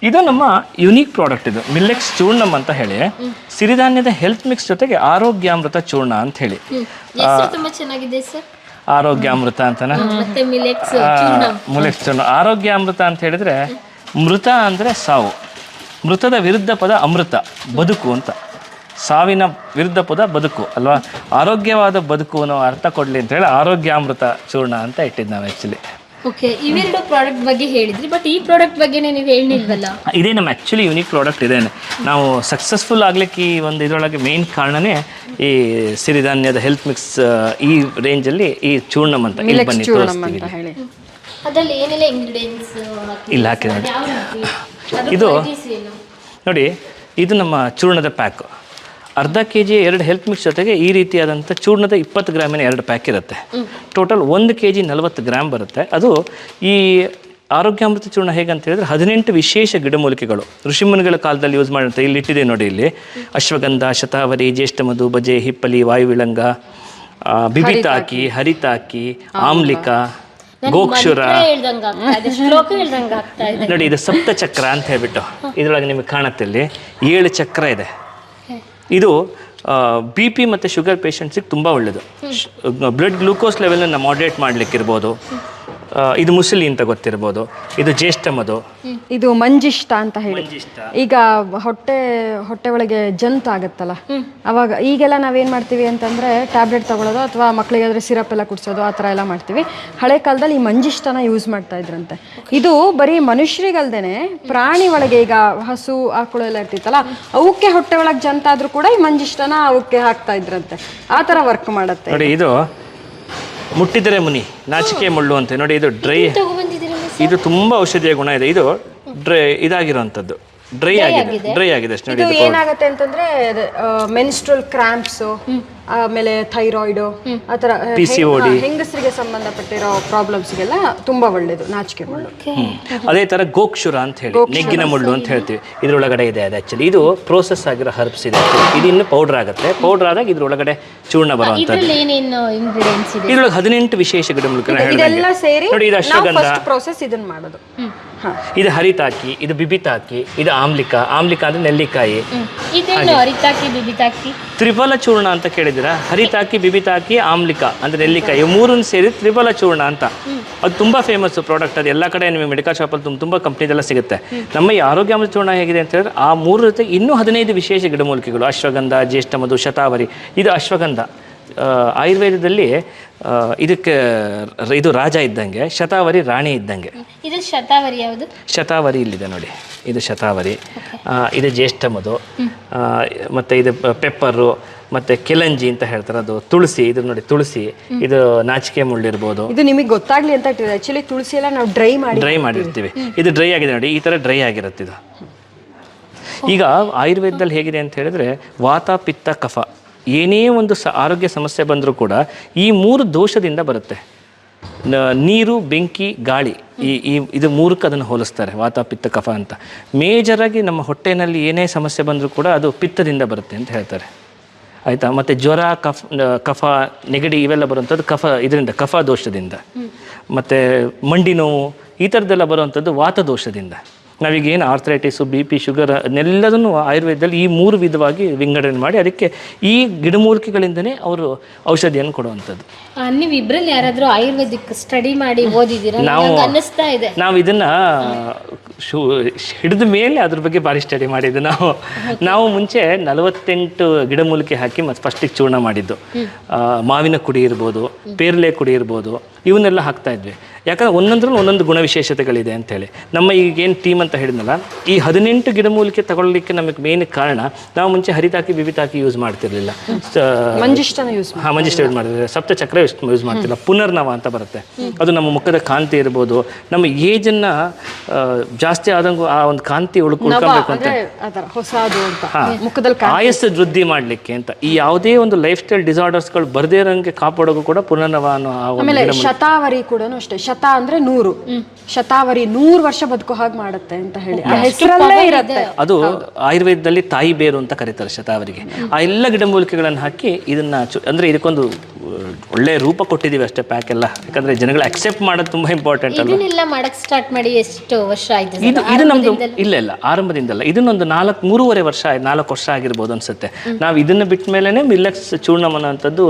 ಇದು ನಮ್ಮ ಯುನೀಕ್ ಪ್ರಾಡಕ್ಟ್ ಇದು. ಮಿಲ್ಲೆಕ್ಸ್ ಚೂರ್ಣಮ್ ಅಂತ ಹೇಳಿ. ಸಿರಿಧಾನ್ಯದ ಹೆಲ್ತ್ ಮಿಕ್ಸ್ ಜೊತೆಗೆ ಆರೋಗ್ಯಾಮೃತ ಚೂರ್ಣ ಅಂತ ಹೇಳಿ. ತುಂಬ ಚೆನ್ನಾಗಿದೆ ಸರ್. ಆರೋಗ್ಯಾಮೃತ ಅಂತನ? ಮಿಲೆಕ್ಸ್ ಮುಲೆಕ್ಸ್ ಚೂರ್ಣ. ಆರೋಗ್ಯಾಮೃತ ಅಂತ ಹೇಳಿದ್ರೆ ಮೃತ ಅಂದರೆ ಸಾವು. ಮೃತದ ವಿರುದ್ಧ ಪದ ಅಮೃತ ಬದುಕು ಅಂತ. ಸಾವಿನ ವಿರುದ್ಧ ಪದ ಬದುಕು ಅಲ್ವಾ? ಆರೋಗ್ಯವಾದ ಬದುಕು ಅನ್ನೋ ಅರ್ಥ ಕೊಡಲಿ ಅಂತ ಹೇಳಿ ಆರೋಗ್ಯಾಮೃತ ಚೂರ್ಣ ಅಂತ ಇಟ್ಟಿದ್ದು ನಾವು ಆ್ಯಕ್ಚುಲಿ ಓಕೆ ಇವೆರಡು ಪ್ರಾಡಕ್ಟ್ ಬಗ್ಗೆ ಹೇಳಿದ್ರಿ ಬಟ್ ಈ ಪ್ರಾಡಕ್ಟ್ ಬಗ್ಗೆನೇ ನೀವು ಹೇಳಿಲ್ವಲ್ಲ ಇದೇ ನಮ್ಮ ಆ್ಯಕ್ಚುಲಿ ಯುನಿಕ್ ಪ್ರಾಡಕ್ಟ್ ಇದೇನೆ ನಾವು ಸಕ್ಸಸ್ಫುಲ್ ಆಗ್ಲಿಕ್ಕೆ ಈ ಒಂದು ಇದರೊಳಗೆ ಮೇನ್ ಕಾರಣನೇ ಈ ಸಿರಿಧಾನ್ಯದ ಹೆಲ್ತ್ ಮಿಕ್ಸ್ ಈ ರೇಂಜಲ್ಲಿ ಈ ಚೂರ್ಣಮ್ ಅಂತ ಇಲ್ಲಿ ಬನ್ನಿ ತೋರಿಸ್ತೀವಿ ಅದ್ರಲ್ಲಿ ಏನೆಲ್ಲ ಇಂಗ್ರೀಡಿಯೆಂಟ್ಸ್ ಇಲ್ಲಿ ಹಾಕಿದ್ದಾರೆ ಯಾವ ಇದು- ನೋಡಿ ಇದು ನಮ್ಮ ಚೂರ್ಣದ ಪ್ಯಾಕ್ ಅರ್ಧ ಕೆ ಜಿ ಎರಡು ಹೆಲ್ತ್ ಮಿಕ್ಸ್ ಜೊತೆಗೆ ಈ ರೀತಿಯಾದಂಥ ಚೂರ್ಣದ ಇಪ್ಪತ್ತು ಗ್ರಾಮಿನ ಎರಡು ಪ್ಯಾಕ್ ಇರುತ್ತೆ. ಟೋಟಲ್ ಒಂದು ಕೆ ಜಿ ನಲವತ್ತು ಗ್ರಾಮ್ ಬರುತ್ತೆ. ಅದು ಈ ಆರೋಗ್ಯಾಮೃತ ಚೂರ್ಣ ಹೇಗಂತ ಹೇಳಿದ್ರೆ ಹದಿನೆಂಟು ವಿಶೇಷ ಗಿಡಮೂಲಿಕೆಗಳು. ಋಷಿಮುನಿಗಳ ಕಾಲದಲ್ಲಿ ಯೂಸ್ ಮಾಡಿದಂಥ ಇಲ್ಲಿ ಇಟ್ಟಿದೆ ನೋಡಿ ಇಲ್ಲಿ. ಅಶ್ವಗಂಧ ಶತಾವರಿ ಜ್ಯೇಷ್ಠಮಧು ಬಜೆ ಹಿಪ್ಪಲಿ ವಾಯುವಿಳಂಗ ಬಿಬಿತಾಕಿ ಹರಿತಾಕಿ. ಆಮ್ಲಿಕ ಗೋಕ್ಷುರ. ನೋಡಿ ಇದು ಸಪ್ತ ಚಕ್ರ ಅಂತ ಹೇಳ್ಬಿಟ್ಟು ಇದರೊಳಗೆ ನಿಮಗೆ ಕಾಣುತ್ತೆ ಇಲ್ಲಿ. ಏಳು ಚಕ್ರ ಇದೆ. ಇದು ಬಿ ಪಿ ಮತ್ತು ಶುಗರ್ ಪೇಷಂಟ್ಸಿಗೆ ತುಂಬ ಒಳ್ಳೆಯದು ಬ್ಲಡ್ ಗ್ಲೂಕೋಸ್ ಲೆವೆಲನ್ನು ಮಾಡ್ರೇಟ್ ಮಾಡಲಿಕ್ಕಿರ್ಬೋದು. ಆ, ಇದು ಮುಸಲಿ ಅಂತ ಗೊತ್ತಿರ್ಬೋದು. ಇದು ಜ್ಯೇಷ್ಠ ಮಧು ಇದು ಮಂಜಿಷ್ಟ ಅಂತ ಹೇಳಿ. ಈಗ ಹೊಟ್ಟೆ ಹೊಟ್ಟೆ ಒಳಗೆ ಜಂತ್ ಆಗುತ್ತಲ್ಲ? ಅವಾಗ ಈಗೆಲ್ಲ ನಾವೇನ್ ಮಾಡ್ತೀವಿ ಅಂತಂದ್ರೆ ಟ್ಯಾಬ್ಲೆಟ್ ತಗೊಳ್ಳೋದು ಅಥವಾ ಮಕ್ಕಳಿಗಾದ್ರೆ ಸಿರಪ್ ಎಲ್ಲ ಕುಡಿಸೋದು ಆ ಥರ ಎಲ್ಲ ಮಾಡ್ತೀವಿ. ಹಳೆ ಕಾಲದಲ್ಲಿ ಈ ಮಂಜಿಷ್ಟನ ಯೂಸ್ ಮಾಡ್ತಾ ಇದ್ರಂತೆ. ಇದು ಬರೀ ಮನುಷ್ಯರಿಗಲ್ದೇನೆ ಪ್ರಾಣಿ ಒಳಗೆ ಈಗ ಹಸು ಆಕಳು ಎಲ್ಲ ಇರ್ತಿತ್ತಲ್ಲ ಅವಕ್ಕೆ ಹೊಟ್ಟೆ ಒಳಗೆ ಜಂತ ಆದ್ರೂ ಕೂಡ ಈ ಮಂಜಿಷ್ಟನ ಅವಕ್ಕೆ ಹಾಕ್ತಾ ಇದ್ರಂತೆ. ಆ ಥರ ವರ್ಕ್ ಮಾಡತ್ತೆ. ನೋಡಿ ಇದು ಮುಟ್ಟಿದರೆ ಮುನಿ ನಾಚಿಕೆ ಮುಳ್ಳು ಅಂತ ನೋಡಿ ಇದು ಡ್ರೈ. ಇದು ತುಂಬ ಔಷಧಿಯ ಗುಣ ಇದೆ. ಇದು ಡ್ರೈ ಇದಾಗಿರುವಂಥದ್ದು. ಡ್ರೈ ಆಗಿದೆ. ಡ್ರೈ ಆಗಿದೆ ಅಷ್ಟು. ನೋಡಿ ಏನಾಗುತ್ತೆ ಅಂತಂದ್ರೆ ಮೆನ್ಸ್ಟ್ರಲ್ ಕ್ರಾಂಪ್ಸ್. ಆಮೇಲೆ ಥೈರಾಯ್ಡ್ ಆ ಥರ PCOD. ಹೆಂಗಸರಿಗೆ ಸಂಬಂಧಪಟ್ಟಿರೋ ಪ್ರಾಬ್ಲಮ್ಸ್ಗೆಲ್ಲ ತುಂಬಾ ಒಳ್ಳೇದು ನಾಚಿಕೆ ಮುಳ್ಳು. ಅದೇ ತರ ಗೋಕ್ಷುರ ಅಂತ ಹೇಳಿ ನೆಗ್ಗಿನ ಮುಳ್ಳು ಅಂತ ಹೇಳ್ತೀವಿ. ಇದ್ರೊಳಗಡೆ ಇದೆ ಅದು ಆ್ಯಕ್ಚುಲಿ ಇದು ಪ್ರೋಸೆಸ್ ಆಗಿರೋ ಹರ್ಬ್ಸ್ ಇದೆ. actually. ಇದು ಇನ್ನು ಪೌಡ್ರ್ ಆಗುತ್ತೆ. ಪೌಡರ್ ಆದಾಗ ಇದ್ರೊಳಗಡೆ ಚೂರ್ಣ ಬರುವಂಥದ್ದು. ಇದ್ರಲ್ಲಿ ಏನೇನು ಇಂಗ್ರೀಡಿಯೆಂಟ್ಸ್ ಇದೆ? ಇದ್ರೊಳಗೆ ಹದಿನೆಂಟು ವಿಶೇಷ ಗಿಡಮೂಲಿಕೆನ ಇದೆಲ್ಲ ಹೇಳಿದಂಗೆ. ಸೇರಿ ನೋಡಿ ಇದು ನಾವು ಅಶ್ವಗಂಧ. ಫಸ್ಟ್ ಪ್ರೋಸೆಸ್ ಇದನ್ನ ಮಾಡೋದು. ಹಾ. ಇದು ಹರಿತಾಕಿ ಇದು ಬಿಬಿತಾಕಿ ಇದು ಆಮ್ಲಿಕ. ಆಮ್ಲಿಕ ಅಂದ್ರೆ ನೆಲ್ಲಿಕಾಯಿ. ಇದೇನು ಅರಿತಾಕಿ ಬಿಬಿತಾಕಿ? ತ್ರಿಫಲ ಚೂರ್ಣ ಅಂತ ಕೇಳಿದ್ವಿ. ಕೇಳಿದ್ದೀರಾ ಹರಿತಾಕಿ ಬಿಬಿತಾಕಿ ಆಮ್ಲಿಕ. ಅಂದರೆ ನೆಲ್ಲಿಕಾಯಿ. ಇವು ಮೂರನ್ನು ಸೇರಿ ತ್ರಿಬಲ ಚೂರ್ಣ ಅಂತ. ಅದು ತುಂಬ ಫೇಮಸ್ ಪ್ರಾಡಕ್ಟ್ ಅದು ಎಲ್ಲ ಕಡೆ ನಿಮಗೆ ಮೆಡಿಕಲ್ ಶಾಪಲ್ಲಿ ತುಂಬ ತುಂಬ ಕಂಪ್ನಿದೆಲ್ಲ ಸಿಗುತ್ತೆ. ನಮ್ಮ ಈ ಆರೋಗ್ಯ ಚೂರ್ಣ ಹೇಗಿದೆ ಅಂತ ಹೇಳಿದ್ರೆ, ಆ ಮೂರು ಜೊತೆ ಇನ್ನೂ ಹದಿನೈದು ವಿಶೇಷ ಗಿಡಮೂಲಿಕೆಗಳು. ಅಶ್ವಗಂಧ, ಜ್ಯೇಷ್ಠ ಮಧು, ಶತಾವರಿ. ಇದು ಅಶ್ವಗಂಧ. ಆಯುರ್ವೇದದಲ್ಲಿ ಇದಕ್ಕೆ ಇದು ರಾಜ ಇದ್ದಂಗೆ ಶತಾವರಿ ರಾಣಿ ಇದ್ದಂಗೆ. ಇದು ಶತಾವರಿ ಯಾವುದು? ಶತಾವರಿ ಇಲ್ಲಿದೆ ನೋಡಿ. ಇದು ಶತಾವರಿ. ಇದು ಜ್ಯೇಷ್ಠ ಮದು ಮತ್ತು ಇದು ಪೆಪ್ಪರು ಮತ್ತೆ ಕೆಲಂಜಿ ಅಂತ ಹೇಳ್ತಾರೆ. ಅದು ತುಳಸಿ ಇದು ನೋಡಿ ತುಳಸಿ. ಇದು ನಾಚಿಕೆ ಮುಳ್ಳಿರ್ಬೋದು ಇದು ನಿಮಗೆ ಗೊತ್ತಾಗ್ಲಿ ಅಂತ ಆಕ್ಚುಲಿ ತುಳಸಿ ಎಲ್ಲ ನಾವು ಡ್ರೈ ಮಾಡಿ ಡ್ರೈ ಮಾಡಿರ್ತೀವಿ. ಇದು ಡ್ರೈ ಆಗಿದೆ ನೋಡಿ. ಈ ಥರ ಡ್ರೈ ಆಗಿರುತ್ತೆ ಇದು. ಈಗ ಆಯುರ್ವೇದದಲ್ಲಿ ಹೇಗಿದೆ ಅಂತ ಹೇಳಿದ್ರೆ ವಾತ ಪಿತ್ತ ಕಫ. ಏನೇ ಒಂದು ಸ ಆರೋಗ್ಯ ಸಮಸ್ಯೆ ಬಂದರೂ ಕೂಡ ಈ ಮೂರು ದೋಷದಿಂದ ಬರುತ್ತೆ. ನೀರು ಬೆಂಕಿ ಗಾಳಿ ಈ ಈ ಇದು ಮೂರಕ್ಕೆ ಅದನ್ನು ಹೋಲಿಸ್ತಾರೆ ವಾತ ಪಿತ್ತ ಕಫ ಅಂತ. ಮೇಜರಾಗಿ ನಮ್ಮ ಹೊಟ್ಟೆನಲ್ಲಿ ಏನೇ ಸಮಸ್ಯೆ ಬಂದರೂ ಕೂಡ ಅದು ಪಿತ್ತದಿಂದ ಬರುತ್ತೆ ಅಂತ ಹೇಳ್ತಾರೆ. ಆಯಿತಾ? ಮತ್ತು ಜ್ವರ ಕಫ ಕಫ ನೆಗಡಿ ಇವೆಲ್ಲ ಬರುವಂಥದ್ದು ಕಫ ಇದರಿಂದ ಕಫ ದೋಷದಿಂದ. ಮತ್ತು ಮಂಡಿ ನೋವು ಈ ಥರದ್ದೆಲ್ಲ ಬರುವಂಥದ್ದು ವಾತ ದೋಷದಿಂದ. ನಾವೀಗ ಏನು ಆರ್ಥರೈಟಿಸು ಬಿ ಪಿ ಶುಗರ್ ಅದನ್ನೆಲ್ಲದನ್ನು ಆಯುರ್ವೇದದಲ್ಲಿ ಈ ಮೂರು ವಿಧವಾಗಿ ವಿಂಗಡಣೆ ಮಾಡಿ ಅದಕ್ಕೆ ಈ ಗಿಡಮೂಲಿಕೆಗಳಿಂದನೇ ಅವರು ಔಷಧಿಯನ್ನು ಕೊಡುವಂಥದ್ದು. ನೀವಿಬ್ಬರಲ್ಲಿ ಯಾರಾದರೂ ಆಯುರ್ವೇದಿಕ್ ಸ್ಟಡಿ ಮಾಡಿ ಓದಿದ್ದೀರಾ? ನಾವು- ಅನ್ನಿಸ್ತಾ ಇದೆ. ನಾವು ಇದನ್ನ ಶೂ ಹಿಡಿದ ಮೇಲೆ ಅದ್ರ ಬಗ್ಗೆ ಭಾರಿ ಸ್ಟಡಿ ಮಾಡಿದ್ದು ನಾವು. ನಾವು ಮುಂಚೆ ನಲವತ್ತೆಂಟು ಗಿಡಮೂಲಿಕೆ ಹಾಕಿ ಮತ್ತು ಫಸ್ಟಿಗೆ ಚೂರ್ಣ ಮಾಡಿದ್ದು. ಮಾವಿನ ಕುಡಿ ಇರ್ಬೋದು ಪೇರ್ಲೆ ಕುಡಿ ಇರ್ಬೋದು ಇವನ್ನೆಲ್ಲ ಹಾಕ್ತಾ ಇದ್ವಿ. ಯಾಕಂದ್ರೆ ಒಂದೊಂದ್ರಲ್ಲಿ ಒಂದೊಂದು ಗುಣವಿಶೇಷತೆಗಳಿದೆ ಅಂತೇಳಿ ನಮ್ಮ ಈಗ ಏನು ಟೀಮ್ ಅಂತ ಹೇಳಿದ್ನಲ್ಲ ಈ ಹದಿನೆಂಟು ಗಿಡಮೂಲಿಕೆ ತಗೊಳ್ಳಿಕ್ಕೆ ನಮಗೆ ಮೇನ್ ಕಾರಣ ನಾವು ಮುಂಚೆ ಹರಿತಾಕಿ ವಿವಿತಾಕಿ ಯೂಸ್ ಮಾಡ್ತಿರ್ಲಿಲ್ಲ. ಮಂಜಿಷ್ಟನ ಯೂಸ್ ಹಾಂ ಮಂಜಿಷ್ಟ ಯೂಸ್ ಮಾಡ್ತಿರ್ಲಿಲ್ಲ. ಸಪ್ತ ಚಕ್ರ ಯೂಸ್ ಮಾಡ್ತಿಲ್ಲ. ಪುನರ್ನವ ಅಂತ ಬರುತ್ತೆ. ಅದು ನಮ್ಮ ಮುಖದ ಕಾಂತಿ ಇರ್ಬೋದು. ನಮ್ಮ ಏಜನ್ನ ಜಾಸ್ತಿ ಆದಂಗು ಆ ಒಂದು ಕಾಂತಿ ಉಳ್ಕೊಳ್ಬೇಕು ಅಂತ ಆಯಸ್ಸು ವೃದ್ಧಿ ಮಾಡಲಿಕ್ಕೆ ಅಂತ. ಈ ಯಾವುದೇ ಒಂದು ಲೈಫ್ ಸ್ಟೈಲ್ ಡಿಸಾರ್ಡರ್ಸ್ಗಳು ಬರದೇ ಇರೋಂಗೆ ಕಾಪಾಡೋದು ಕೂಡ ಪುನರ್ನವ ಅನ್ನೋ ಶತಾವರಿ ಕೂಡ ಅಷ್ಟೇ. ಶತ ಅಂದ್ರೆ ನೂರು. ಶತಾವರಿ ನೂರು ವರ್ಷ ಬದುಕೋ ಹಾಗೆ ಮಾಡುತ್ತೆ ಅಂತ ಹೇಳಿ. ಆ ಹೆಸರಲ್ಲೇ ಇರತ್ತೆ. ಅದು ಆಯುರ್ವೇದದಲ್ಲಿ ತಾಯಿ ಬೇರು ಅಂತ ಕರೀತಾರೆ ಶತಾವರಿಗೆ. ಆ ಎಲ್ಲ ಗಿಡಮೂಲಿಕೆಗಳನ್ನು ಹಾಕಿ ಇದನ್ನ ಚು- ಅಂದ್ರೆ ಇದಕ್ಕೊಂದು ಒಳ್ಳೆ ರೂಪ ಕೊಟ್ಟಿದ್ದೀವಿ ಅಷ್ಟೇ ಪ್ಯಾಕ್ ಎಲ್ಲ. ಯಾಕಂದ್ರೆ ಜನಗಳು ಅಕ್ಸೆಪ್ಟ್ ಮಾಡೋದು ತುಂಬಾ ಇಂಪಾರ್ಟೆಂಟ್ ಅಲ್ಲ ಇದನ್ನೆಲ್ಲ ಮಾಡಕ್ ಸ್ಟಾರ್ಟ್ ಮಾಡಿ ಎಷ್ಟು ವರ್ಷ ಆಯ್ತು ಇದು ಇದು ನಮ್ದು ಇಲ್ಲ ಇಲ್ಲ ಆರಂಭದಿಂದಲ್ಲ. ಇದನ್ನೊಂದು ನಾಲ್ಕು ಮೂರುವರೆ ವರ್ಷ ಆಯ್ತು ನಾಲ್ಕು ವರ್ಷ ಆಗಿರ್ಬೋದು ಅನ್ಸುತ್ತೆ. ನಾವು ಇದನ್ನ ಬಿಟ್ಟ ಮೇಲೆನೆ ಮಿಲ್ಲಕ್ಸ್ ಚೂರ್ಣಮ್ ಅನ್ನೋಂಥದ್ದು